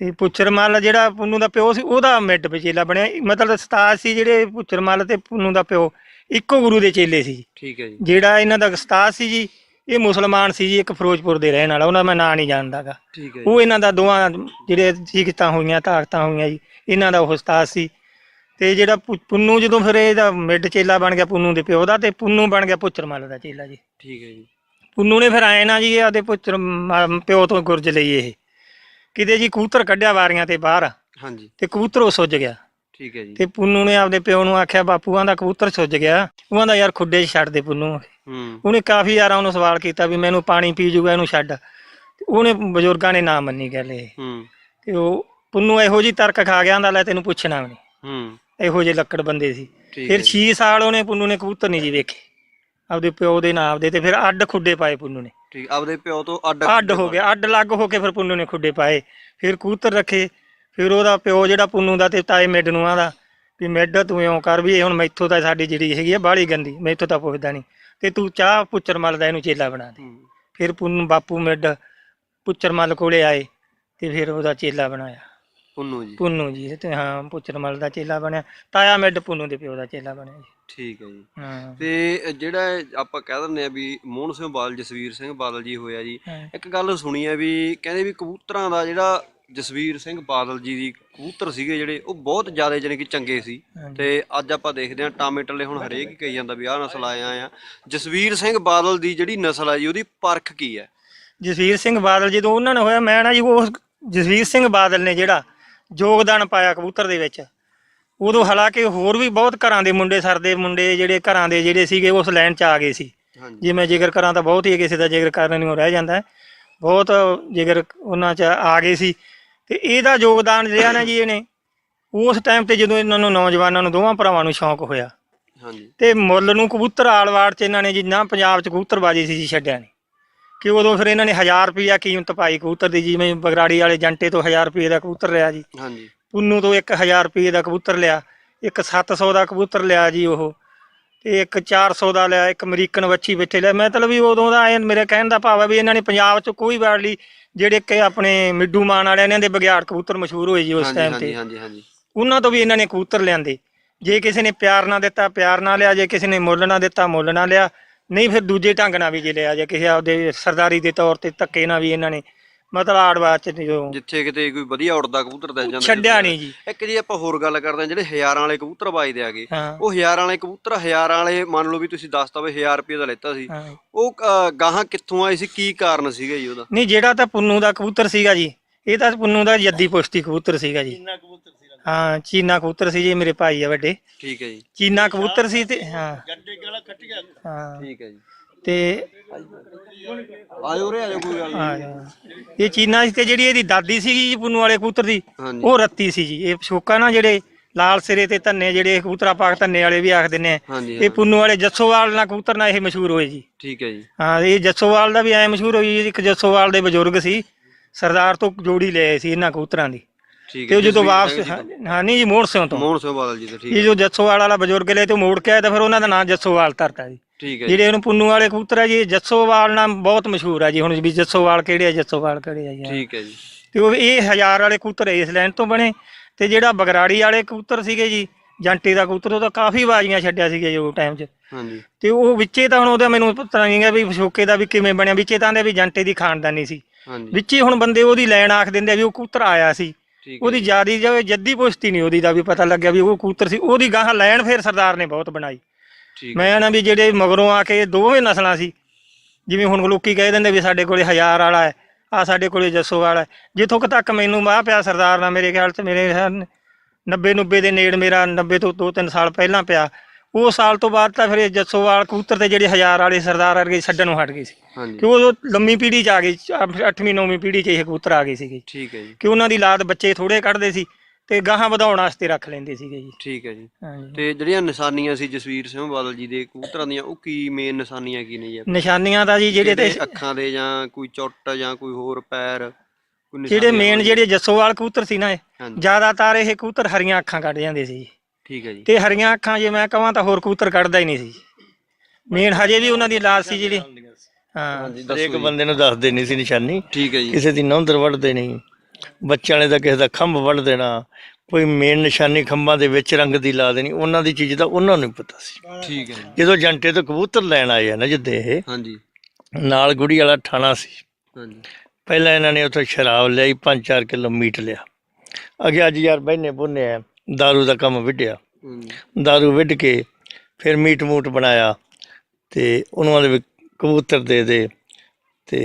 Speaker 1: ਤੇ ਪੁੱਚਰ ਮੱਲ ਜਿਹੜਾ ਪੁੰਨੂ ਦਾ ਪਿਓ ਸੀ ਉਹਦਾ ਮਿੱਡ ਵਿਚੇਲਾ ਬਣਿਆ। ਮਤਲਬ ਉਸਤਾਦ ਸੀ ਜਿਹੜੇ ਪੁੱਚਰ ਮੱਲ ਤੇ ਪੁੰਨੂ ਦਾ ਪਿਓ ਇੱਕੋ ਗੁਰੂ ਦੇ ਚੇਲੇ ਸੀ।
Speaker 2: ਠੀਕ ਹੈ ਜੀ।
Speaker 1: ਜਿਹੜਾ ਇਹਨਾਂ ਦਾ ਉਸਤਾਦ ਸੀ ਜੀ ਇਹ ਮੁਸਲਮਾਨ ਸੀ ਜੀ ਇੱਕ ਫਿਰੋਜ਼ਪੁਰ ਦੇ ਰਹਿਣ ਵਾਲਾ ਉਹਨਾਂ ਦਾ ਮੈਂ ਨਾਂ ਨਹੀਂ ਜਾਣਦਾਗਾ।
Speaker 2: ਠੀਕ ਹੈ ਜੀ।
Speaker 1: ਉਹ ਇਹਨਾਂ ਦਾ ਦੋਵਾਂ ਜਿਹੜੇ ਸਿੱਖਤਾਂ ਹੋਈਆਂ ਤਾਕਤਾਂ ਹੋਈਆਂ ਜੀ ਇਹਨਾਂ ਦਾ ਉਹ ਉਸਤਾਦ ਸੀ। ਤੇ ਜਿਹੜਾ ਪੁ- ਪੁੰਨੂ ਜਦੋਂ ਫਿਰ ਇਹਦਾ ਮਿੱਡ ਚੇਲਾ ਬਣ ਗਿਆ ਪੁੰਨੂ ਦੇ ਪਿਓ ਦਾ ਤੇ ਪੁੰਨੂ ਬਣ ਗਿਆ ਪੁੱਚਰ ਮੱਲ ਦਾ ਚੇਲਾ ਜੀ।
Speaker 2: ਠੀਕ ਹੈ ਜੀ।
Speaker 1: ਪੁੰਨੂ ਨੇ ਫਿਰ ਆਏ ਨਾ ਜੀ ਆਪਦੇ ਪੁੱਤਰ ਮ- ਪਿਓ ਤੋਂ ਗੁਰਜ ਲਈ ਇਹ। ਕਿਤੇ ਜੀ ਕਬੂਤਰ ਕੱਢਿਆ ਵਾਰੀਆਂ ਤੇ ਬਾਹਰ।
Speaker 2: ਹਾਂਜੀ।
Speaker 1: ਤੇ ਕਬੂਤਰ ਉਹ ਸੁੱਜ ਗਿਆ।
Speaker 2: ਠੀਕ ਹੈ ਜੀ।
Speaker 1: ਤੇ ਪੁੰਨੂ ਨੇ ਆਪਦੇ ਪਿਓ ਨੂੰ ਆਖਿਆ ਬਾਪੂ ਆਂਦਾ ਕਬੂਤਰ ਸੁੱਜ ਗਿਆ। ਉਹ ਆਂਦਾ ਯਾਰ ਖੁੱਡੇ 'ਚ ਛੱਡ ਦੇ ਪੁੰਨੂ।
Speaker 2: ਹੂੰ।
Speaker 1: ਉਹਨੇ ਕਾਫੀ ਯਾਰਾਂ ਉਹਨੂੰ ਸਵਾਲ ਕੀਤਾ ਵੀ ਮੈਨੂੰ ਪਾਣੀ ਪੀ ਜੂਗਾ ਇਹਨੂੰ ਛੱਡ। ਤੇ ਉਹਨੇ ਬਜ਼ੁਰਗਾਂ ਨੇ ਨਾ ਮੰਨੀ ਗੱਲ ਇਹ।
Speaker 2: ਹੂੰ।
Speaker 1: ਤੇ ਉਹ ਪੁੰਨੂ ਇਹੋ ਜੀ ਤਰਕ ਖਾ ਗਿਆ ਆਂਦਾ ਲੈ ਤੈਨੂੰ ਪੁੱਛਣਾ ਵੀ ਨਹੀਂ
Speaker 2: ਹੂੰ।
Speaker 1: ਇਹੋ ਜਿਹੇ ਲੱਕੜ ਬੰਦੇ ਸੀ।
Speaker 2: ਠੀਕ ਹੈ
Speaker 1: ਫਿਰ 6 ਸਾਲ ਉਹਨੇ ਪੁੰਨੂ ਨੇ ਕਬੂਤਰ ਨਹੀਂ ਜੀ ਵੇਖੇ। ਆਪਦੇ ਪਿਓ ਦੇ ਨਾਂ ਆਪਦੇ ਤੇ ਫਿਰ ਅੱਡ ਖੁੱਡੇ ਪਾਏ ਪੁੰਨੂ ਨੇ।
Speaker 2: ਠੀਕ ਆਪਦੇ ਪਿਓ ਤੋਂ ਅੱਡ
Speaker 1: ਅੱਡ ਹੋ ਗਿਆ ਅੱਡ ਲੱਗ ਹੋ ਕੇ ਫਿਰ ਪੁੰਨੂ ਨੇ ਖੁੱਡੇ ਪਾਏ। ਫਿਰ ਕਬੂਤਰ ਰੱਖੇ। ਫਿਰ ਉਹਦਾ ਪਿਓ ਜਿਹੜਾ ਪੁੰਨੂ ਦਾ ਤੇ ਤਾਏ ਮਿੱਡ ਨੂੰ ਆਂਦਾ ਵੀ ਮਿੱਡ ਤੂੰ ਇਉਂ ਕਰ ਵੀ ਇਹ ਹੁਣ ਮੈਥੋਂ ਤਾਂ ਸਾਡੀ ਜਿਹੜੀ ਹੈਗੀ ਆ ਬਾਹਲੀ ਗੰਦੀ ਮੈਥੋਂ ਤਾਂ ਪੁੱਛਦਾ ਨਹੀਂ। ਤੇ ਤੂੰ ਚਾਹ ਪੁੱਚਰ ਮੱਲ ਦਾ ਇਹਨੂੰ ਚੇਲਾ ਬਣਾ ਦੇ। ਫਿਰ ਪੁੰਨੂ ਬਾਪੂ ਮਿੱਡ ਪੁੱਚਰ ਮੱਲ ਕੋਲੇ ਆਏ ਤੇ ਫਿਰ ਉਹਦਾ ਚੇਲਾ ਬਣਾਇਆ।
Speaker 2: ਪੁੰਨੂ ਜੀ।
Speaker 1: ਪੁੰਨੂ ਜੀ ਤੇ ਹਾਂ ਪੁੱਚਰ ਮੱਲ ਦਾ ਚੇਲਾ ਬਣਿਆ। ਤਾਇਆ ਮਿੱਡ ਪੁੰਨੂ ਦੇ ਪਿਓ ਦਾ ਚੇਲਾ ਬਣਿਆ ਜੀ।
Speaker 2: ਠੀਕ ਹੈ ਜੀ।
Speaker 1: ਹਾਂ।
Speaker 2: ਤੇ ਜਿਹੜਾ ਇਹ ਆਪਾਂ ਕਹਿ ਦਿੰਦੇ ਆ ਵੀ ਮੋਹਨ ਸਿੰਘ ਬਾਦਲ ਜਸਵੀਰ ਸਿੰਘ ਬਾਦਲ ਜੀ ਹੋਇਆ ਜੀ। ਇੱਕ ਗੱਲ ਸੁਣੀ ਹੈ ਵੀ ਕਹਿੰਦੇ ਵੀ ਕਬੂਤਰਾਂ ਦਾ ਜਿਹੜਾ ਜਸਵੀਰ ਸਿੰਘ ਬਾਦਲ ਜੀ ਦੀ ਕਬੂਤਰ ਸੀਗੇ ਜਿਹੜੇ ਉਹ ਬਹੁਤ ਜ਼ਿਆਦਾ ਕਿ ਚੰਗੇ ਸੀ। ਤੇ ਅੱਜ ਆਪਾਂ ਦੇਖਦੇ ਹਾਂ ਟਾਮੇ ਟੱਲੇ ਹੁਣ ਹਰੇਕ ਹੀ ਕਹੀ ਜਾਂਦਾ ਵੀ ਆਹ ਨਸਲ ਆਇਆ ਆ ਜਸਵੀਰ ਸਿੰਘ ਬਾਦਲ ਦੀ ਜਿਹੜੀ ਨਸਲ ਹੈ ਜੀ ਉਹਦੀ ਪਰਖ ਕੀ ਹੈ
Speaker 1: ਜਸਵੀਰ ਸਿੰਘ ਬਾਦਲ ਜਦੋਂ ਉਹਨਾਂ ਨੇ ਹੋਇਆ ਮੈਂ ਨਾ ਜੀ ਉਹ ਜਸਵੀਰ ਸਿੰਘ ਬਾਦਲ ਨੇ ਜਿਹੜਾ ਯੋਗਦਾਨ ਪਾਇਆ ਕਬੂਤਰ ਦੇ ਵਿੱਚ ਉਦੋਂ ਹਾਲਾਂਕਿ ਹੋਰ ਵੀ ਬਹੁਤ ਘਰਾਂ ਦੇ ਮੁੰਡੇ ਸਰਦੇ ਮੁੰਡੇ ਜਿਹੜੇ ਘਰਾਂ ਦੇ ਜਿਹੜੇ ਸੀਗੇ ਉਸ ਲਾਈਨ 'ਚ ਆ ਗਏ ਸੀ ਜੇ ਮੈਂ ਜ਼ਿਕਰ ਕਰਾਂ ਤਾਂ ਬਹੁਤ ਹੀ ਕਿਸੇ ਦਾ ਜ਼ਿਕਰ ਕਰਨ ਨੂੰ ਰਹਿ ਜਾਂਦਾ। ਬਹੁਤ ਜ਼ਿਕਰ ਉਹਨਾਂ 'ਚ ਆ ਗਏ ਸੀ ਤੇ ਇਹਦਾ ਯੋਗਦਾਨ ਰਿਹਾ ਨਾ ਜੀ ਇਹਨੇ। ਉਸ ਟਾਈਮ ਤੇ ਜਦੋਂ ਇਹਨਾਂ ਨੂੰ ਨੌਜਵਾਨਾਂ ਨੂੰ ਦੋਵਾਂ ਭਰਾਵਾਂ ਨੂੰ ਸ਼ੌਂਕ ਹੋਇਆ।
Speaker 2: ਹਾਂਜੀ।
Speaker 1: ਤੇ ਮੁੱਲ ਨੂੰ ਕਬੂਤਰ ਆਲਵਾੜ ਚ ਇਹਨਾਂ ਨੇ ਜਿੰਨਾ ਪੰਜਾਬ ਚ ਕਬੂਤਰਬਾਜੀ ਸੀ ਜੀ ਛੱਡਿਆ ਨਹੀਂ ਕਿ ਉਦੋਂ ਫਿਰ ਇਹਨਾਂ ਨੇ 1000 ਰੁਪਿਆ ਕੀਮਤ ਪਾਈ ਕਬੂਤਰ ਦੀ ਜਿਵੇਂ ਬਗਰਾੜੀ ਵਾਲੇ ਜੰਟੇ ਤੋਂ 1000 ਰੁਪਏ ਦਾ ਕਬੂਤਰ ਲਿਆ ਜੀ।
Speaker 2: ਹਾਂਜੀ।
Speaker 1: ਪੁੰਨੂ ਤੋਂ 1000 ਰੁਪਏ ਦਾ ਕਬੂਤਰ ਲਿਆ ਇੱਕ 700 ਦਾ ਕਬੂਤਰ ਲਿਆ ਜੀ ਉਹ। ਤੇ ਇੱਕ 400 ਦਾ ਲਿਆ ਇੱਕ ਅਮਰੀਕਨ ਵੱਛੀ ਬੈਠੇ ਲਿਆ। ਮਤਲਬ ਵੀ ਉਦੋਂ ਦਾ ਇਹ ਮੇਰੇ ਕਹਿਣ ਦਾ ਭਾਵ ਹੈ ਵੀ ਇਹਨਾਂ ਨੇ ਪੰਜਾਬ ਚ ਕੋਈ ਵਾਰ ਲਈ ਜਿਹੜੇ ਕਿ ਆਪਣੇ ਮਿੱਡੂ ਮਾਨ ਵਾਲਿਆਂ ਨੇ ਦੇ ਬਗਿਆੜ ਕਬੂਤਰ ਮਸ਼ਹੂਰ ਹੋਏ ਜੀ ਉਸ ਟਾਈਮ ਤੇ।
Speaker 2: ਹਾਂਜੀ ਹਾਂਜੀ।
Speaker 1: ਉਹਨਾਂ ਤੋਂ ਵੀ ਇਹਨਾਂ ਨੇ ਕਬੂਤਰ ਲਿਆਂਦੇ। ਜੇ ਕਿਸੇ ਨੇ ਪਿਆਰ ਨਾ ਦਿੱਤਾ ਪਿਆਰ ਨਾ ਲਿਆ ਜੇ ਕਿਸੇ ਨੇ ਮੁੱਲ ਨਾ ਦਿੱਤਾ ਮੁੱਲ ਨਾ ਲਿਆ ਨਹੀਂ ਫਿਰ ਦੂਜੇ ਢੰਗ ਨਾਲ ਵੀ ਜੇ ਲਿਆ ਜੇ ਕਿਸੇ ਆਪਦੇ ਸਰਦਾਰੀ ਦੇ ਤੌਰ ਤੇ ਧੱਕੇ ਨਾਲ ਵੀ ਇਹਨਾਂ ਨੇ ਮਤਲਬ ਆੜਵਾਚ ਚ ਜੋ
Speaker 2: ਜਿੱਥੇ ਕਿਤੇ ਕੋਈ ਵਧੀਆ ਉੜਦਾ ਕਬੂਤਰ ਦਿਸ ਜਾਂਦਾ
Speaker 1: ਛੱਡਿਆ ਨਹੀਂ ਜੀ।
Speaker 2: ਇੱਕ ਜੀ ਆਪਾਂ ਹੋਰ ਗੱਲ ਕਰਦੇ ਹਾਂ ਜਿਹੜੇ ਹਜ਼ਾਰਾਂ ਵਾਲੇ ਕਬੂਤਰ ਬਾਜਦੇ ਆਗੇ।
Speaker 1: ਹਾਂ।
Speaker 2: ਉਹ ਹਜ਼ਾਰਾਂ ਵਾਲੇ ਕਬੂਤਰ ਹਜ਼ਾਰਾਂ ਵਾਲੇ ਮੰਨ ਲਓ ਵੀ ਤੁਸੀਂ ਦੱਸਤਾ ਵੀ 1000 ਰੁਪਏ ਦਾ ਲੈਤਾ ਸੀ।
Speaker 1: ਹਾਂ।
Speaker 2: ਉਹ ਅ, ਗਾਹਾਂ ਕਿੱਥੋਂ ਆਏ ਸੀ? ਕੀ ਕਾਰਨ ਸੀਗਾ ਜੀ ਉਹਦਾ?
Speaker 1: ਨਹੀਂ ਜਿਹੜਾ ਤਾਂ ਪੁੰਨੂ ਦਾ ਕਬੂਤਰ ਸੀਗਾ ਜੀ ਇਹ ਤਾਂ ਪੁੰਨੂ ਦਾ ਜੱਦੀ ਪੁਸ਼ਤੀ ਕਬੂਤਰ ਸੀਗਾ ਜੀ। ਹਾਂ ਚੀਨਾ ਕਬੂਤਰ ਸੀ ਜੀ ਮੇਰੇ ਭਾਈ ਆ ਵੱਡੇ।
Speaker 2: ਠੀਕ ਹੈ ਜੀ।
Speaker 1: ਚੀਨਾ ਕਬੂਤਰ ਸੀ ਤੇ ਹਾਂ। ਹਾਂ।
Speaker 2: ਠੀਕ ਹੈ ਜੀ।
Speaker 1: ਤੇ
Speaker 2: ਆਜੋ ਰੇ ਆਜੋ ਕੋਈ ਗੱਲ ਨਹੀਂ।
Speaker 1: ਇਹ ਚੀਨਾ ਸੀ ਤੇ ਜਿਹੜੀ ਇਹਦੀ ਦਾਦੀ ਸੀਗੀ ਜੀ ਪੁੰਨੂ ਵਾਲੇ ਕਬੂਤਰ ਦੀ
Speaker 2: ਹਾਂਜੀ।
Speaker 1: ਉਹ ਰੱਤੀ ਸੀ ਜੀ। ਇਹ ਸ਼ੋਕਾ ਨਾ ਜਿਹੜੇ ਲਾਲ ਸਿਰੇ ਤੇ ਧੰਨੇ ਜਿਹੜੇ ਕਬੂਤਰਾ ਪਾਕ ਧੰਨੇ ਵਾਲੇ ਵੀ ਆਖ ਦਿੰਨੇ ਆ
Speaker 2: ਹਾਂਜੀ
Speaker 1: ਇਹ
Speaker 2: ਹਾਂ,
Speaker 1: ਪੁੰਨੂ ਵਾਲੇ ਜੱਸੋਵਾਲ ਨਾਲ ਕਬੂਤਰ ਨਾਲ ਇਹ ਮਸ਼ਹੂਰ ਹੋਏ ਜੀ।
Speaker 2: ਠੀਕ ਹੈ ਜੀ।
Speaker 1: ਹਾਂ ਇਹ ਜੱਸੋਵਾਲ ਦਾ ਵੀ ਐ ਮਸ਼ਹੂਰ ਹੋਈ ਜੀ ਇੱਕ ਜੱਸੋਵਾਲ ਦੇ ਬਜ਼ੁਰਗ ਸੀ ਸਰਦਾਰ ਤੋਂ ਜੋੜੀ ਲੈ ਆਏ ਸੀ ਇਹਨਾਂ ਕਬੂਤਰਾਂ ਦੀ।
Speaker 2: ਠੀਕ
Speaker 1: ਤੇ
Speaker 2: ਹੈ
Speaker 1: ਉਹ ਜਦੋਂ ਵਾਪਸ ਹਾਂ ਨਹੀਂ ਜੀ ਮੋੜ ਸਿਓ ਤੋਂ।
Speaker 2: ਮੋਹਨ ਸਿੰਘ ਬਾਦਲ ਜੀ ਤੋਂ ਠੀਕ
Speaker 1: ਇਹ ਜੋ ਜੱਸੋਵਾਲ ਵਾਲਾ ਬਜ਼ੁਰਗ ਲੈ ਤੇ ਉਹ ਮੋੜ ਕੇ ਆਇਆ ਤਾਂ ਫਿਰ ਉਹਨਾਂ ਦਾ ਨਾਮ ਜੱਸੋਵਾਲ ਧਰਤਾ ਜੀ।
Speaker 2: ਠੀਕ ਹੈ ਜੀ।
Speaker 1: ਜਿਹੜੇ ਉਹਨੂੰ ਪੁੰਨੂ ਵਾਲੇ ਕਬੂਤਰ ਆ ਜੀ ਜੱਸੋਵਾਲ ਨਾਮ ਬਹੁਤ ਮਸ਼ਹੂਰ ਆ ਜੀ ਹੁਣ ਵੀ ਜੱਸੋਵਾਲ ਕਿਹੜੇ ਆ ਜੱਸੋਵਾਲ ਕਿਹੜੇ ਆ ਜੀ। ਹਾਂ।
Speaker 2: ਠੀਕ ਹੈ ਜੀ।
Speaker 1: ਤੇ ਉਹ ਇਹ ਹਜ਼ਾਰ ਵਾਲੇ ਕਬੂਤਰ ਇਸ ਲਾਈਨ ਤੋਂ ਬਣੇ ਤੇ ਜਿਹੜਾ ਬਗਰਾੜੀ ਵਾਲੇ ਕਬੂਤਰ ਸੀਗੇ ਜੀ ਜੰਟੇ ਦਾ ਕਬੂਤਰ ਉਹ ਤਾਂ ਕਾਫੀ ਬਾਜ਼ੀਆਂ ਛੱਡਿਆ ਸੀਗਾ ਜੀ ਉਹ ਟਾਈਮ 'ਚ।
Speaker 2: ਹਾਂਜੀ।
Speaker 1: ਤੇ ਉਹ ਵਿੱਚੇ ਤਾਂ ਹੁਣ ਉਹਦਾ ਮੈਨੂੰ ਪਤਾ ਨਹੀਂ ਹੈ ਵੀ ਸ਼ੋਕੇ ਦਾ ਵੀ ਕਿਵੇਂ ਬਣਿਆ ਵਿੱਚੇ ਤਾਂ ਦੇ ਵੀ ਜੰਟੇ ਦੀ ਖਾਨਦਾਨੀ ਸੀ।
Speaker 2: ਹਾਂਜੀ।
Speaker 1: ਵਿੱਚੇ ਹੁਣ ਬੰਦੇ ਉਹਦੀ ਲੈਣ ਆਖ ਦਿੰਦੇ ਆ ਵੀ ਉਹ ਕਬੂਤਰ ਆਇਆ ਸੀ।
Speaker 2: ਠੀਕ ਹੈ
Speaker 1: ਉਹਦੀ ਜਿਆਦੀ ਜੋ ਜੱਦੀ ਪੁਸ਼ਤੀ ਨਹੀਂ ਉਹਦੀ ਦਾ ਵੀ ਪਤਾ ਲੱਗਿਆ ਵੀ ਉਹ ਕਬੂਤਰ ਸੀ ਉਹਦੀ ਗਾਹਾਂ ਲੈਣ ਫਿਰ ਸਰਦਾਰ ਨੇ ਬਹੁਤ ਬਣਾਈ। ਮੈਂ ਨਾ ਵੀ ਜਿਹੜੇ ਮਗਰੋਂ ਆ ਕੇ ਦੋਵੇਂ ਨਸਲਾਂ ਸੀ ਜਿਵੇਂ ਹੁਣ ਲੋਕੀ ਕਹਿ ਦਿੰਦੇ ਵੀ ਸਾਡੇ ਕੋਲੇ ਹਜ਼ਾਰ ਵਾਲਾ ਹੈ ਆ ਸਾਡੇ ਕੋਲੇ ਜੱਸੋ ਵਾਲਾ ਹੈ ਜਿੱਥੋਂ ਤੱਕ ਮੈਨੂੰ ਮਾਹ ਪਿਆ ਸਰਦਾਰ ਨਾਲ ਮੇਰੇ ਖਿਆਲ 'ਚ ਮੇਰੇ 90 90 ਦੇ ਨੇੜ ਮੇਰਾ 90 ਤੋਂ 2-3 ਸਾਲ ਪਹਿਲਾਂ ਪਿਆ ਉਹ ਸਾਲ ਤੋਂ ਬਾਅਦ ਤਾਂ ਫਿਰ ਇਹ ਜੱਸੋਵਾਲ ਕਬੂਤਰ ਤੇ ਜਿਹੜੇ ਹਜ਼ਾਰ ਵਾਲੇ ਸਰਦਾਰ ਵਰਗੇ ਛੱਡਣ ਨੂੰ ਹਟ ਗਏ ਸੀ। ਕਿ ਉਹ ਲੰਮੀ ਪੀੜ੍ਹੀ 'ਚ ਆ ਗਈ 8ਵੀਂ 9ਵੀਂ ਪੀੜ੍ਹੀ 'ਚ ਇਹ ਕਬੂਤਰ ਆ ਗਏ ਸੀਗੇ।
Speaker 2: ਠੀਕ ਹੈ ਜੀ।
Speaker 1: ਕਿ ਉਹਨਾਂ ਦੀ ਲਾਦ ਬੱਚੇ ਥੋੜੇ ਕੱਢਦੇ ਸੀ ਤੇ ਗਾਹਾਂ ਵਧਾਉਣ ਵਾਸਤੇ ਰੱਖ ਲੈਂਦੇ ਸੀਗੇ ਜੀ।
Speaker 2: ਠੀਕ ਹੈ ਜੀ।
Speaker 1: ਹਾਂਜੀ।
Speaker 2: ਤੇ ਜਿਹੜੀਆਂ ਨਿਸ਼ਾਨੀਆਂ ਸੀ ਜਸਵੀਰ ਸਿੰਘ ਬਾਦਲ ਜੀ ਦੇ ਕਬੂਤਰਾਂ ਦੀਆਂ ਉਹ ਕੀ ਮੇਨ ਨਿਸ਼ਾਨੀਆਂ ਕੀ ਨੇ ਜੀ
Speaker 1: ਨਿਸ਼ਾਨੀਆਂ ਦਾ ਜੀ ਜਿਹੜੇ ਤੇ
Speaker 2: ਅੱਖਾਂ ਦੇ ਜਾਂ ਕੋਈ ਚੁੱਟ ਜਾਂ ਕੋਈ ਹੋਰ ਪੈਰ ਕੋਈ
Speaker 1: ਜਿਹੜੇ ਮੇਨ? ਜਿਹੜੇ ਜੱਸੋਵਾਲ ਕਬੂਤਰ ਸੀ ਨਾ ਇਹ
Speaker 2: ਹਾਂਜੀ।
Speaker 1: ਜ਼ਿਆਦਾਤਰ ਇਹ ਕਬੂਤਰ ਹਰੀਆਂ ਅੱਖਾਂ ਕੱਢ ਜਾਂਦੇ ਸੀ ਜੀ।
Speaker 2: ਠੀਕ ਹੈ ਜੀ।
Speaker 1: ਤੇ ਹਰੀਆਂ ਅੱਖਾਂ ਜੇ ਮੈਂ ਕਹਾਂ ਤਾਂ ਹੋਰ ਕਬੂਤਰ ਕੱਢਦਾ ਹੀ ਨਹੀਂ ਸੀ। ਮੇਨ ਹਜੇ ਵੀ ਉਹਨਾਂ ਦੀ ਲਾਜ ਸੀ ਜਿਹੜੀ। ਹਾਂ।
Speaker 3: ਹਰੇਕ
Speaker 2: ਦੱਸੋ ਜੀ।
Speaker 3: ਬੰਦੇ ਨੂੰ ਦੱਸਦੇ ਨਹੀਂ ਸੀ ਨਿਸ਼ਾਨੀ।
Speaker 2: ਠੀਕ ਹੈ ਜੀ।
Speaker 3: ਕਿਸੇ ਦੀ ਨੌਂਦਰ ਵੱਢਦੇ ਨਹੀਂ। ਬੱਚਿਆਂ ਨੇ ਤਾਂ ਕਿਸੇ ਦਾ ਖੰਭ ਵੱਢ ਦੇਣਾ ਕੋਈ ਮੇਨ ਨਿਸ਼ਾਨੀ ਖੰਭਾਂ ਦੇ ਵਿੱਚ ਰੰਗ ਦੀ ਲਾ ਦੇਣੀ ਉਹਨਾਂ ਦੀ ਚੀਜ਼ ਦਾ ਉਹਨਾਂ ਨੂੰ ਹੀ ਪਤਾ ਸੀ
Speaker 2: ਠੀਕ ਹੈ ਜੀ
Speaker 3: ਜਦੋਂ ਜੰਟੇ ਤੋਂ ਕਬੂਤਰ ਲੈਣ ਆਏ ਆ ਨਾ ਜਿੱਦੇ ਇਹ
Speaker 2: ਹਾਂਜੀ
Speaker 3: ਨਾਲ ਗੁੜੀ ਵਾਲਾ ਠਾਣਾ ਸੀ
Speaker 2: ਹਾਂਜੀ
Speaker 3: ਪਹਿਲਾਂ ਇਹਨਾਂ ਨੇ ਉੱਥੋਂ ਸ਼ਰਾਬ ਲਈ 5-4 ਕਿਲੋ ਮੀਟ ਲਿਆ ਅਗੇ ਅੱਜ ਯਾਰ ਬਹਿਨੇ ਬੁੰਨੇ ਆ दारू ਦਾ ਕੰਮ ਵਿੱਢਿਆ
Speaker 2: ਹਾਂਜੀ
Speaker 3: दारू ਵਿੱਢ ਕੇ ਫਿਰ ਮੀਟ ਮੂਟ ਬਣਾਇਆ ਤੇ ਉਹਨਾਂ ਦੇ ਵੀ ਕਬੂਤਰ ਦੇ ਦੇ ਤੇ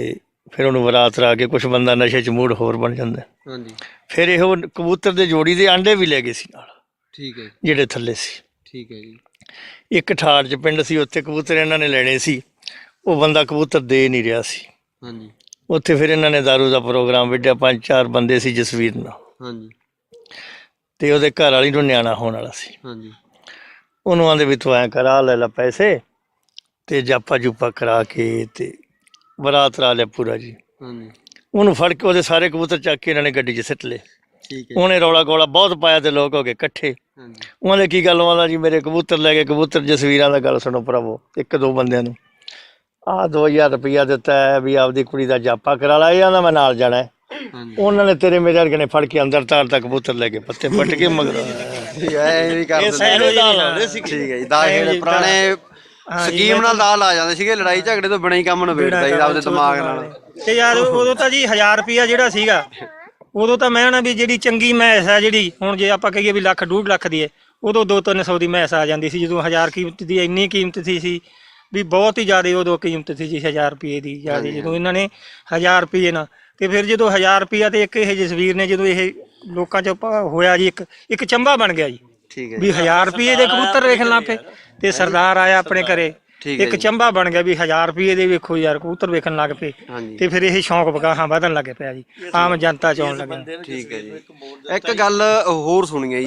Speaker 3: ਫਿਰ ਉਹਨੂੰ ਬਰਾਤ ਰਾ ਕੇ ਕੁਝ ਬੰਦਾ ਨਸ਼ੇ 'ਚ ਮੂਡ ਹੋਰ ਬਣ ਜਾਂਦਾ।
Speaker 2: ਹਾਂਜੀ।
Speaker 3: ਫਿਰ ਇਹ ਕਬੂਤਰ ਦੇ ਜੋੜੀ ਦੇ ਆਂਡੇ ਵੀ ਲੈ ਗਏ ਸੀ ਨਾਲ
Speaker 2: ਠੀਕ ਹੈ
Speaker 3: ਜਿਹੜੇ ਥੱਲੇ ਸੀ।
Speaker 2: ਠੀਕ ਹੈ ਜੀ।
Speaker 3: ਇੱਕ ਠਾੜ 'ਚ ਪਿੰਡ ਸੀ ਉੱਥੇ ਕਬੂਤਰ ਇਹਨਾਂ ਨੇ ਲੈਣੇ ਸੀ। ਉਹ ਬੰਦਾ ਕਬੂਤਰ ਦੇ ਨਹੀਂ ਰਿਹਾ ਸੀ।
Speaker 2: ਹਾਂਜੀ।
Speaker 3: ਉੱਥੇ ਫਿਰ ਇਹਨਾਂ ਨੇ दारू ਦਾ ਪ੍ਰੋਗਰਾਮ ਵਿੱਢਿਆ ਪੰਜ ਚਾਰ ਬੰਦੇ ਸੀ ਜਸਵੀਰ ਨਾਲ।
Speaker 2: ਹਾਂਜੀ।
Speaker 3: ਤੇ ਉਹਦੇ ਘਰ ਵਾਲੀ ਨੂੰ ਨਿਆਣਾ ਹੋਣ ਵਾਲਾ ਸੀ।
Speaker 2: ਹਾਂਜੀ।
Speaker 3: ਉਹਨੂੰ ਆਂਦੇ ਵੀ ਤੂੰ ਐ ਕਰਾ ਲੈ ਲੈ ਪੈਸੇ ਤੇ ਜਾਪਾ ਜੂਪਾ ਕਰਾ ਕੇ ਤੇ ਬਰਾਤ ਰਾ ਲਿਆ ਪੂਰਾ ਜੀ।
Speaker 2: ਹਾਂਜੀ।
Speaker 3: ਉਹਨੂੰ ਫੜ ਕੇ ਉਹਦੇ ਸਾਰੇ ਕਬੂਤਰ ਚੱਕ ਕੇ ਇਹਨਾਂ ਨੇ ਗੱਡੀ 'ਚ ਸਿੱਟ ਲਏ।
Speaker 2: ਠੀਕ ਹੈ।
Speaker 3: ਉਹਨੇ ਰੌਲਾ ਗੋਲਾ ਬਹੁਤ ਪਾਇਆ ਤੇ ਲੋਕ ਹੋ ਗਏ ਇਕੱਠੇ।
Speaker 2: ਹਾਂਜੀ।
Speaker 3: ਉਹਨਾਂ ਕੀ ਗੱਲ ਵਾਲਾ ਜੀ? ਮੇਰੇ ਕਬੂਤਰ ਲੈ ਕੇ ਕਬੂਤਰ ਜਸਵੀਰਾਂ ਦਾ ਗੱਲ ਸੁਣੋ ਭਰਾਵੋ ਇੱਕ ਦੋ ਬੰਦਿਆਂ ਨੂੰ। ਆਹ 2000 ਰੁਪਇਆ ਦਿੱਤਾ ਹੈ ਵੀ ਆਪਦੀ ਕੁੜੀ ਦਾ ਜਾਪਾ ਕਰਾ ਲਾ ਇਹ ਆਂਦਾ ਮੈਂ ਨਾਲ ਜਾਣਾ ਹੈ।
Speaker 2: ਹਾਂਜੀ।
Speaker 3: ਉਹਨਾਂ ਨੇ ਤੇਰੇ ਮੇਰੇ ਵਰਗੇ ਨੇ ਫੜ ਕੇ ਅੰਦਰ ਤਾਰ ਤੱਕ ਕਬੂਤਰ ਲੈ ਕੇ ਪੱਤੇ ਪੱਟ ਕੇ ਮਗਰ।
Speaker 2: ਠੀਕ ਹੈ ਇਹ ਵੀ ਕਰ
Speaker 3: ਇਹ
Speaker 2: ਦਿੰਦੇ
Speaker 3: ਲਾਉਂਦੇ
Speaker 2: ਠੀਕ ਹੈ ਜੀ ਦਾ
Speaker 1: ਇਹੋ
Speaker 2: ਇਹ
Speaker 1: ਜਿਹੀ
Speaker 2: ਪੁਰਾਣੇ ਸਕੀਮ ਨਾਲ ਦਾ ਲਾ ਜਾਂਦੇ ਸੀਗੇ ਲੜਾਈ ਝਗੜੇ ਤੋਂ ਬਿਨਾਂ ਹੀ ਕੰਮ ਨਿਬੇੜਦਾ ਜੀ ਆਪਦੇ ਦਿਮਾਗ ਨਾਲ।
Speaker 1: ਤੇ ਯਾਰ ਉਦੋਂ ਤਾਂ ਜੀ 1000 ਰੁਪਿਆ ਜਿਹੜਾ ਸੀਗਾ ਉਦੋਂ ਤਾਂ ਮੈਂ ਨਾ ਵੀ ਜਿਹੜੀ ਚੰਗੀ ਮੈਸ ਆ ਜਿਹੜੀ ਹੁਣ ਜੇ ਆਪਾਂ ਕਹੀਏ ਵੀ ਲੱਖ ਡੂਢ ਲੱਖ ਦੀ ਹੈ ਉਦੋਂ 2-300 ਦੀ ਮੈਸ ਆ ਜਾਂਦੀ ਸੀ ਜਦੋਂ 1000 ਕੀਮਤ ਦੀ ਇੰਨੀ ਕੀਮਤ ਸੀ ਸੀ ਵੀ ਬਹੁਤ ਹੀ ਜ਼ਿਆਦਾ ਉਦੋਂ ਕੀਮਤ ਸੀ ਜੀ 1000 ਰੁਪਏ ਦੀ ਜ਼ਿਆਦਾ ਜਦੋਂ ਇਹਨਾਂ ਨੇ 1000 ਰੁਪਏ ਨਾ ਤੇ ਫਿਰ ਜਦੋਂ 1000 ਰੁਪਿਆ ਤੇ ਇੱਕ ਇਹ ਜਸਵੀਰ ਨੇ ਜਦੋਂ ਇਹ ਲੋਕਾਂ ਚ ਹੋਇਆ ਜੀ ਇੱਕ ਇੱਕ ਚੰਬਾ ਬਣ ਗਿਆ ਜੀ।
Speaker 2: ਠੀਕ ਹੈ
Speaker 1: ਵੀ 1000 ਰੁਪਏ ਦੇ ਕਬੂਤਰ ਵੇਖਣ ਲੱਗ ਪਏ ਤੇ ਸਰਦਾਰ ਆਇਆ ਆਪਣੇ ਘਰੇ। ਇੱਕ। ਚੰਬਾ ਬਣ ਗਿਆ ਵੀ 1000 ਰੁਪਏ ਦੇ ਵੇਖੋ ਯਾਰ ਕਬੂਤਰ ਵੇਖਣ ਲੱਗ ਪਏ। ਤੇ ਫਿਰ ਇਹ ਸ਼ੌਂਕ ਬਗਾਹਾਂ ਵਧਣ ਲੱਗ ਪਿਆ ਜੀ। ਆਮ ਜਨਤਾ ਚ ਆਉਣ ਲੱਗ।
Speaker 2: ਠੀਕ ਹੈ ਜੀ। ਇੱਕ ਗੱਲ ਹੋਰ ਸੁਣੀਏ